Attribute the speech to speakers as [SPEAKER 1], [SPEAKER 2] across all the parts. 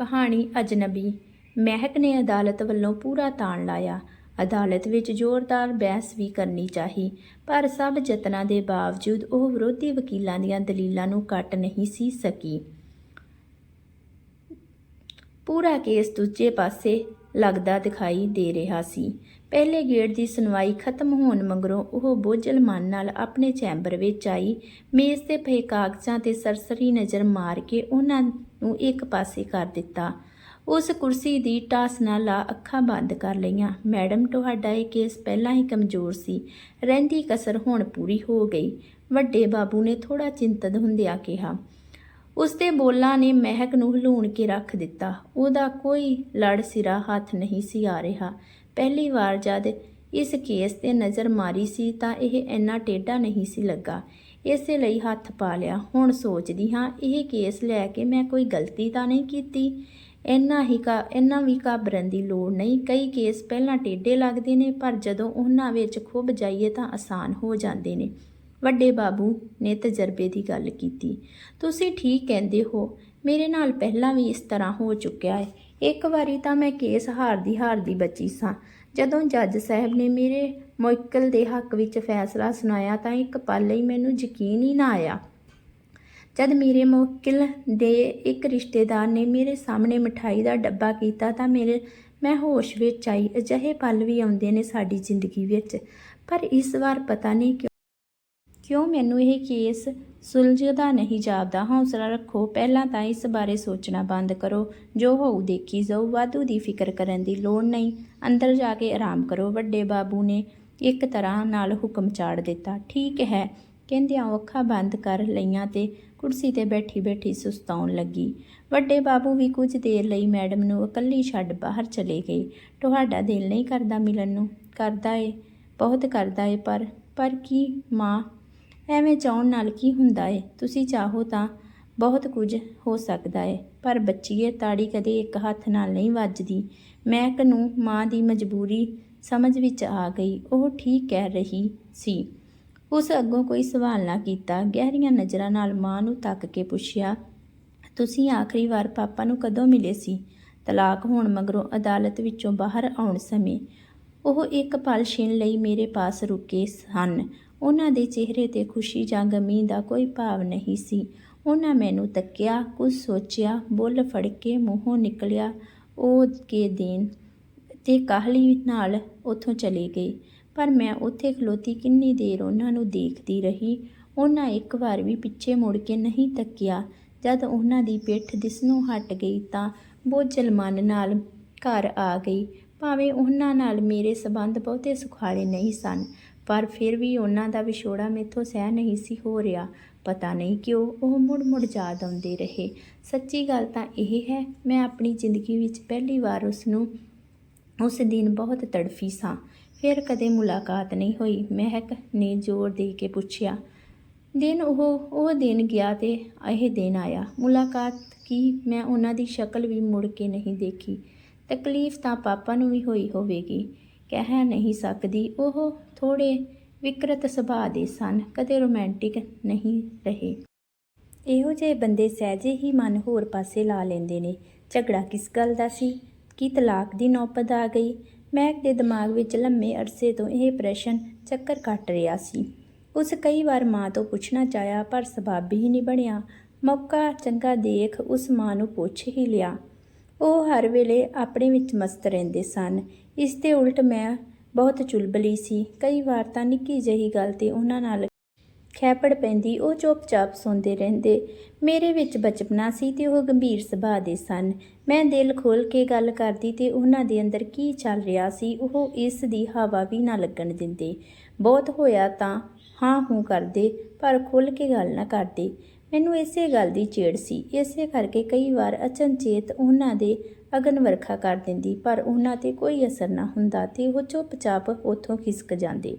[SPEAKER 1] ਕਹਾਣੀ ਅਜਨਬੀ। ਮਹਿਕ ਨੇ ਅਦਾਲਤ ਵੱਲੋਂ ਪੂਰਾ ਤਾਣ ਲਾਇਆ। ਅਦਾਲਤ ਵਿੱਚ ਜ਼ੋਰਦਾਰ ਬਹਿਸ ਵੀ ਕਰਨੀ ਚਾਹੀ, ਪਰ ਸਭ ਯਤਨਾਂ ਦੇ ਬਾਵਜੂਦ ਉਹ ਵਿਰੋਧੀ ਵਕੀਲਾਂ ਦੀਆਂ ਦਲੀਲਾਂ ਨੂੰ ਕੱਟ ਨਹੀਂ ਸੀ ਸਕੀ। ਪੂਰਾ ਕੇਸ ਦੂਜੇ ਪਾਸੇ ਲੱਗਦਾ ਦਿਖਾਈ ਦੇ ਰਿਹਾ ਸੀ। ਪਹਿਲੇ ਗੇੜ ਦੀ ਸੁਣਵਾਈ ਖਤਮ ਹੋਣ ਮਗਰੋਂ ਉਹ ਬੋਝਲ ਮਨ ਨਾਲ ਆਪਣੇ ਚੈਂਬਰ ਵਿੱਚ ਆਈ। ਮੇਜ਼ ਤੇ ਪਏ ਕਾਗਜ਼ਾਂ ਤੇ ਸਰਸਰੀ ਨਜ਼ਰ ਮਾਰ ਕੇ ਉਹਨਾਂ ਨੂੰ ਇੱਕ ਪਾਸੇ ਕਰ ਦਿੱਤਾ। ਉਸ ਕੁਰਸੀ ਦੀ ਟਾਸ ਨਾਲ ਲਾ ਅੱਖਾਂ ਬੰਦ ਕਰ ਲਈਆਂ। ਮੈਡਮ, ਤੁਹਾਡਾ ਇਹ ਕੇਸ ਪਹਿਲਾਂ ਹੀ ਕਮਜ਼ੋਰ ਸੀ। ਰਹਿੰਦੀ ਕਸਰ ਹੁਣ ਪੂਰੀ ਹੋ ਗਈ। ਵੱਡੇ ਬਾਬੂ ਨੇ ਥੋੜਾ ਚਿੰਤਤ ਹੁੰਦਿਆਂ ਕਿਹਾ। ਉਸਦੇ ਬੋਲਾਂ ਨੇ ਮਹਿਕ ਨੂੰ ਹਲੂਣ ਕੇ ਰੱਖ ਦਿੱਤਾ। ਉਹਦਾ ਕੋਈ ਲੜ ਸਿਰਾ ਹੱਥ ਨਹੀਂ ਸੀ ਆ ਰਿਹਾ। ਪਹਿਲੀ ਵਾਰ ਜਦ ਇਸ ਕੇਸ ਤੇ ਨਜ਼ਰ ਮਾਰੀ ਸੀ ਤਾਂ ਇਹ ਇੰਨਾ ਟੇਢਾ ਨਹੀਂ ਸੀ ਲੱਗਾ। ਇਸੇ ਲਈ ਹੱਥ ਪਾ ਲਿਆ। ਹੁਣ ਸੋਚਦੀ ਹਾਂ, ਇਹ ਕੇਸ ਲੈ ਕੇ ਮੈਂ ਕੋਈ ਗਲਤੀ ਤਾਂ ਨਹੀਂ ਕੀਤੀ। ਇੰਨਾ ਹੀ ਕਾ, ਇੰਨਾ ਵੀ ਘਾਬਰਨ ਦੀ ਲੋੜ ਨਹੀਂ। ਕਈ ਕੇਸ ਪਹਿਲਾਂ ਟੇਢੇ ਲੱਗਦੇ ਨੇ, ਪਰ ਜਦੋਂ ਉਹਨਾਂ ਵਿੱਚ ਖੁੱਭ ਜਾਈਏ ਤਾਂ ਆਸਾਨ ਹੋ ਜਾਂਦੇ ਨੇ। ਵੱਡੇ ਬਾਬੂ ਨੇ ਤਜਰਬੇ ਦੀ ਗੱਲ ਕੀਤੀ। ਤੁਸੀਂ ਠੀਕ ਕਹਿੰਦੇ ਹੋ। ਮੇਰੇ ਨਾਲ ਪਹਿਲਾਂ ਵੀ ਇਸ ਤਰ੍ਹਾਂ ਹੋ ਚੁੱਕਿਆ ਹੈ। ਇੱਕ ਵਾਰੀ ਤਾਂ ਮੈਂ ਕੇਸ ਹਾਰਦੀ ਹਾਰਦੀ ਬਚੀ ਸਾਂ। ਜਦੋਂ ਜੱਜ ਸਾਹਿਬ ਨੇ ਮੇਰੇ ਮੁਅੱਕਲ ਦੇ ਹੱਕ ਵਿੱਚ ਫੈਸਲਾ ਸੁਣਾਇਆ ਤਾਂ ਇੱਕ ਪਲ ਲਈ ਮੈਨੂੰ ਯਕੀਨ ਹੀ ਨਾ ਆਇਆ। ਜਦ ਮੇਰੇ ਮੁਵੱਕਿਲ ਦੇ ਇੱਕ ਰਿਸ਼ਤੇਦਾਰ ਨੇ ਮੇਰੇ ਸਾਹਮਣੇ ਮਠਾਈ ਦਾ ਡੱਬਾ ਕੀਤਾ ਤਾਂ ਮੇਰੇ, ਮੈਂ ਹੋਸ਼ ਵਿੱਚ ਆਈ। ਅਜਿਹੇ ਪਲ ਵੀ ਆਉਂਦੇ ਨੇ ਸਾਡੀ ਜ਼ਿੰਦਗੀ ਵਿੱਚ। ਪਰ ਇਸ ਵਾਰ ਪਤਾ ਨਹੀਂ ਕਿਉਂ ਮੈਨੂੰ ਇਹ ਕੇਸ ਸੁਲਝਦਾ ਨਹੀਂ ਜਾਪਦਾ? ਹੌਸਲਾ ਰੱਖੋ, ਪਹਿਲਾਂ ਤਾਂ ਇਸ ਬਾਰੇ ਸੋਚਣਾ ਬੰਦ ਕਰੋ। ਜੋ ਹੋਊ ਦੇਖੀ ਜਾਊ, ਵਾਧੂ ਦੀ ਫਿਕਰ ਕਰਨ ਦੀ ਲੋੜ ਨਹੀਂ। ਅੰਦਰ ਜਾ ਕੇ ਆਰਾਮ ਕਰੋ। ਵੱਡੇ ਬਾਬੂ ਨੇ ਇੱਕ ਤਰ੍ਹਾਂ ਨਾਲ ਹੁਕਮ ਚਾੜ ਦਿੱਤਾ। ਠੀਕ ਹੈ ਕਹਿੰਦਿਆਂ ਅੱਖਾਂ ਬੰਦ ਕਰ ਲਈਆਂ ਤੇ ਕੁਰਸੀ ਤੇ ਬੈਠੀ ਬੈਠੀ ਸੁਸਤਾਉਣ ਲੱਗੀ। ਵੱਡੇ ਬਾਬੂ ਵੀ ਕੁਝ ਦੇਰ ਲਈ ਮੈਡਮ ਨੂੰ ਇਕੱਲੀ ਛੱਡ ਬਾਹਰ ਚਲੇ ਗਏ। ਤੁਹਾਡਾ ਦਿਲ ਨਹੀਂ ਕਰਦਾ ਮਿਲਣ ਨੂੰ? ਕਰਦਾ ਏ, ਬਹੁਤ ਕਰਦਾ ਏ ਪਰ ਪਰ ਕੀ ਮਾਂ ਐਵੇਂ ਚਾਹਣ ਨਾਲ ਕੀ ਹੁੰਦਾ ਏ? ਤੁਸੀਂ ਚਾਹੋ ਤਾਂ ਬਹੁਤ ਕੁਝ ਹੋ ਸਕਦਾ ਏ, ਪਰ ਬੱਚੀਏ ਤਾੜੀ ਕਦੇ ਇੱਕ ਹੱਥ ਨਾਲ ਨਹੀਂ ਵੱਜਦੀ। ਮੈਂ ਨੂੰ ਮਾਂ ਦੀ ਮਜਬੂਰੀ ਸਮਝ ਵਿੱਚ ਆ ਗਈ। ਉਹ ਠੀਕ ਕਹਿ ਰਹੀ ਸੀ। ਉਸ ਅੱਗੋਂ ਕੋਈ ਸਵਾਲ ਨਾ ਕੀਤਾ। ਗਹਿਰੀਆਂ ਨਜ਼ਰਾਂ ਨਾਲ ਮਾਂ ਨੂੰ ਤੱਕ ਕੇ ਪੁੱਛਿਆ, ਤੁਸੀਂ ਆਖਰੀ ਵਾਰ ਪਾਪਾ ਨੂੰ ਕਦੋਂ ਮਿਲੇ ਸੀ? ਤਲਾਕ ਹੋਣ ਮਗਰੋਂ ਅਦਾਲਤ ਵਿੱਚੋਂ ਬਾਹਰ ਆਉਣ ਸਮੇਂ ਉਹ ਇੱਕ ਪਲ ਛਿਣ ਲਈ ਮੇਰੇ ਪਾਸ ਰੁਕੇ ਸਨ। ਉਹਨਾਂ ਦੇ ਚਿਹਰੇ ਤੇ ਖੁਸ਼ੀ ਜਾਂ ਗਮੀ ਦਾ ਕੋਈ ਭਾਵ ਨਹੀਂ ਸੀ। ਉਹਨਾਂ ਮੈਨੂੰ ਤੱਕਿਆ, ਕੁਝ ਸੋਚਿਆ, ਬੁੱਲ ਫੜ ਕੇ ਮੂੰਹੋਂ ਨਿਕਲਿਆ। ਉਹ ਕੇ ਦੇਨ ਤੇ ਕਾਹਲੀ ਨਾਲ ਉੱਥੋਂ ਚਲੇ ਗਏ ਪਰ ਮੈਂ ਉੱਥੇ ਖਲੋਤੀ ਕਿੰਨੀ ਦੇਰ ਉਹਨਾਂ ਨੂੰ ਦੇਖਦੀ ਰਹੀ। ਉਹਨਾਂ ਇੱਕ ਵਾਰ ਵੀ ਪਿੱਛੇ ਮੁੜ ਕੇ ਨਹੀਂ ਤੱਕਿਆ। ਜਦ ਉਹਨਾਂ ਦੀ ਪਿੱਠ ਦਿਸਣੋਂ ਹਟ ਗਈ ਤਾਂ ਬੋਝਲ ਮਨ ਨਾਲ ਘਰ ਆ ਗਈ। ਭਾਵੇਂ ਉਹਨਾਂ ਨਾਲ ਮੇਰੇ ਸਬੰਧ ਬਹੁਤੇ ਸੁਖਾਲੇ ਨਹੀਂ ਸਨ ਪਰ ਫਿਰ ਵੀ ਉਹਨਾਂ ਦਾ ਵਿਛੋੜਾ ਮੇਥੋਂ ਸਹਿ ਨਹੀਂ ਸੀ ਹੋ ਰਿਹਾ। ਪਤਾ ਨਹੀਂ ਕਿਉਂ ਉਹ ਮੁੜ-ਮੁੜ ਯਾਦ ਆਉਂਦੇ ਰਹੇ। ਸੱਚੀ ਗੱਲ ਤਾਂ ਇਹ ਹੈ, ਮੈਂ ਆਪਣੀ ਜ਼ਿੰਦਗੀ ਵਿੱਚ ਪਹਿਲੀ ਵਾਰ ਉਸ ਨੂੰ, ਉਸ ਦਿਨ ਬਹੁਤ ਤੜਫੀ ਸਾਂ। ਫਿਰ ਕਦੇ ਮੁਲਾਕਾਤ ਨਹੀਂ ਹੋਈ। ਮਹਿਕ ਨੇ ਜ਼ੋਰ ਦੇ ਕੇ ਪੁੱਛਿਆ, ਦਿਨ ਉਹ ਉਹ ਦਿਨ ਗਿਆ ਤੇ ਇਹ ਦਿਨ ਆਇਆ। ਮੁਲਾਕਾਤ ਕੀ? ਮੈਂ ਉਹਨਾਂ ਦੀ ਸ਼ਕਲ ਵੀ ਮੁੜ ਕੇ ਨਹੀਂ ਦੇਖੀ। ਤਕਲੀਫ ਤਾਂ ਪਾਪਾ ਨੂੰ ਵੀ ਹੋਈ ਹੋਵੇਗੀ। ਕਹਿ ਨਹੀਂ ਸਕਦੀ। ਉਹ ਥੋੜੇ ਵਿਕਰਤ ਸੁਭਾਅ ਦੇ ਸਨ, ਕਦੇ ਰੋਮਾਂਟਿਕ ਨਹੀਂ ਰਹੇ। ਇਹੋ ਜਿਹੇ ਬੰਦੇ ਸਹਿਜੇ ਹੀ ਮਨ ਹੋਰ ਪਾਸੇ ਲਾ ਲੈਂਦੇ ਨੇ। ਝਗੜਾ ਕਿਸ ਗੱਲ ਦਾ ਸੀ? ਕੀ ਤਲਾਕ ਦੀ ਨੌਬਤ ਆ ਗਈ? ਮਹਿਕ ਦੇ ਦਿਮਾਗ ਵਿੱਚ ਲੰਮੇ ਅਰਸੇ ਤੋਂ ਇਹ ਪ੍ਰਸ਼ਨ ਚੱਕਰ ਕੱਟ ਰਿਹਾ ਸੀ। ਉਸ ਕਈ ਵਾਰ ਮਾਂ ਤੋਂ ਪੁੱਛਣਾ ਚਾਹਿਆ, ਪਰ ਸਬਬ ਹੀ ਨਹੀਂ ਬਣਿਆ। ਮੌਕਾ ਚੰਗਾ ਦੇਖ ਉਸ ਮਾਂ ਨੂੰ ਪੁੱਛ ਹੀ ਲਿਆ। ਉਹ ਹਰ ਵੇਲੇ ਆਪਣੇ ਵਿੱਚ ਮਸਤ ਰਹਿੰਦੇ ਸਨ। ਇਸ ਦੇ ਉਲਟ ਮੈਂ ਬਹੁਤ ਚੁਲਬਲੀ ਸੀ। ਕਈ ਵਾਰ ਤਾਂ ਨਿੱਕੀ ਜਿਹੀ ਗੱਲ ਤੇ ਉਹਨਾਂ ਨਾਲ ਖੈਪੜ ਪੈਂਦੀ, ਉਹ ਚੁੱਪਚਾਪ ਸੌਂਦੇ ਰਹਿੰਦੇ। ਮੇਰੇ ਵਿੱਚ ਬਚਪਨਾ ਸੀ ਤੇ ਉਹ ਗੰਭੀਰ ਸੁਭਾਅ ਦੇ ਸਨ। ਮੈਂ ਦਿਲ ਖੋਲ ਕੇ ਗੱਲ ਕਰਦੀ ਤੇ ਉਹਨਾਂ ਦੇ ਅੰਦਰ ਕੀ ਚੱਲ ਰਿਹਾ ਸੀ, ਉਹ ਇਸ ਦੀ ਹਵਾ ਵੀ ਨਾ ਲੱਗਣ ਦਿੰਦੇ। ਬਹੁਤ ਹੋਇਆ ਤਾਂ ਹਾਂ ਹੂੰ ਕਰਦੇ, ਪਰ ਖੁੱਲ ਕੇ ਗੱਲ ਨਾ ਕਰਦੇ। ਮੈਨੂੰ ਇਸੇ ਗੱਲ ਦੀ ਚੇੜ ਸੀ। ਇਸੇ ਕਰਕੇ ਕਈ ਵਾਰ ਅਚਨਚੇਤ ਉਹਨਾਂ ਦੇ ਅਗਨ ਵਰਖਾ ਕਰ ਦਿੰਦੀ, ਪਰ ਉਹਨਾਂ ਤੇ ਕੋਈ ਅਸਰ ਨਾ ਹੁੰਦਾ ਤੇ ਉਹ ਚੁੱਪਚਾਪ ਉੱਥੋਂ ਖਿਸਕ ਜਾਂਦੇ।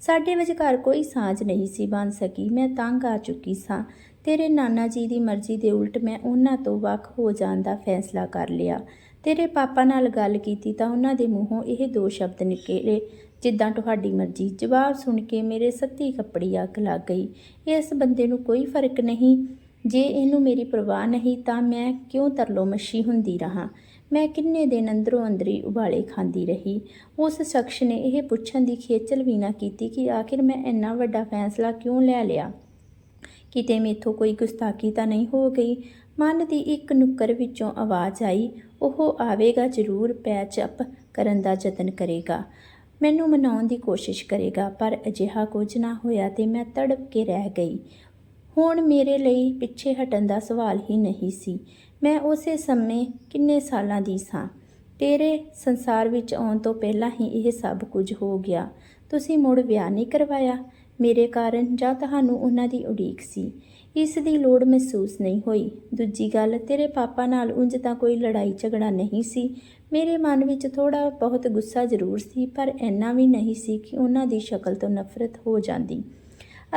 [SPEAKER 1] ਸਾਡੇ ਵਿਚਕਾਰ ਕੋਈ ਸਾਂਝ ਨਹੀਂ ਸੀ ਬਣ ਸਕੀ, ਮੈਂ ਤੰਗ ਆ ਚੁੱਕੀ ਸਾਂ। ਤੇਰੇ ਨਾਨਾ ਜੀ ਦੀ ਮਰਜ਼ੀ ਦੇ ਉਲਟ ਮੈਂ ਉਹਨਾਂ ਤੋਂ ਵੱਖ ਹੋ ਜਾਣ ਦਾ ਫੈਸਲਾ ਕਰ ਲਿਆ। ਤੇਰੇ ਪਾਪਾ ਨਾਲ ਗੱਲ ਕੀਤੀ ਤਾਂ ਉਹਨਾਂ ਦੇ ਮੂੰਹੋਂ ਇਹ ਦੋ ਸ਼ਬਦ ਨਿਕਲੇ, ਜਿੱਦਾਂ ਤੁਹਾਡੀ ਮਰਜ਼ੀ। ਜਵਾਬ ਸੁਣ ਕੇ ਮੇਰੇ ਸੱਤੀ ਕੱਪੜੀ ਅੱਗ ਲੱਗ ਗਈ। ਇਸ ਬੰਦੇ ਨੂੰ ਕੋਈ ਫ਼ਰਕ ਨਹੀਂ। ਜੇ ਇਹਨੂੰ ਮੇਰੀ ਪਰਵਾਹ ਨਹੀਂ ਤਾਂ ਮੈਂ ਕਿਉਂ ਤਰਲੋ ਮੱਛੀ ਹੁੰਦੀ ਰਹਾ? ਮੈਂ ਕਿੰਨੇ ਦਿਨ ਅੰਦਰੋਂ ਅੰਦਰੀ ਉਬਾਲੇ ਖਾਂਦੀ ਰਹੀ। ਉਸ ਸ਼ਖਸ ਨੇ ਇਹ ਪੁੱਛਣ ਦੀ ਖੇਚਲ ਵੀ ਨਾ ਕੀਤੀ ਕਿ ਆਖਿਰ ਮੈਂ ਇੰਨਾ ਵੱਡਾ ਫੈਸਲਾ ਕਿਉਂ ਲੈ ਲਿਆ? ਕਿਤੇ ਮੇਥੋਂ ਕੋਈ ਗੁਸਤਾਖੀ ਤਾਂ ਨਹੀਂ ਹੋ ਗਈ? ਮਨ ਦੀ ਇੱਕ ਨੁੱਕਰ ਵਿੱਚੋਂ ਆਵਾਜ਼ ਆਈ, ਉਹ ਆਵੇਗਾ ਜ਼ਰੂਰ, ਪੈਚ ਅਪ ਕਰਨ ਦਾ ਯਤਨ ਕਰੇਗਾ। ਮੈਨੂੰ ਮਨਾਉਣ ਦੀ ਕੋਸ਼ਿਸ਼ ਕਰੇਗਾ, ਪਰ ਅਜਿਹਾ ਕੁਝ ਨਾ ਹੋਇਆ ਤੇ ਮੈਂ ਤੜਪ ਕੇ ਰਹਿ ਗਈ। ਹੁਣ ਮੇਰੇ ਲਈ ਪਿੱਛੇ ਹਟਣ ਦਾ ਸਵਾਲ ਹੀ ਨਹੀਂ ਸੀ। ਮੈਂ ਉਸੇ ਸਮੇਂ ਕਿੰਨੇ ਸਾਲਾਂ ਦੀ ਸਾਂ। ਤੇਰੇ ਸੰਸਾਰ ਵਿੱਚ ਆਉਣ ਤੋਂ ਪਹਿਲਾਂ ਹੀ ਇਹ ਸਭ ਕੁਝ ਹੋ ਗਿਆ। ਤੁਸੀਂ ਮੁੜ ਵਿਆਹ ਨਹੀਂ ਕਰਵਾਇਆ। ਮੇਰੇ ਕਾਰਨ ਜਾਂ ਤੁਹਾਨੂੰ ਉਹਨਾਂ ਦੀ ਉਡੀਕ ਸੀ। ਇਸ ਦੀ ਲੋੜ ਮਹਿਸੂਸ ਨਹੀਂ ਹੋਈ। ਦੂਜੀ ਗੱਲ, ਤੇਰੇ ਪਾਪਾ ਨਾਲ ਉਂਝ ਤਾਂ ਕੋਈ ਲੜਾਈ ਝਗੜਾ ਨਹੀਂ ਸੀ। ਮੇਰੇ ਮਨ ਵਿੱਚ ਥੋੜਾ ਬਹੁਤ ਗੁੱਸਾ ਜ਼ਰੂਰ ਸੀ, ਪਰ ਇੰਨਾ ਵੀ ਨਹੀਂ ਸੀ ਕਿ ਉਹਨਾਂ ਦੀ ਸ਼ਕਲ ਤੋਂ ਨਫ਼ਰਤ ਹੋ ਜਾਂਦੀ।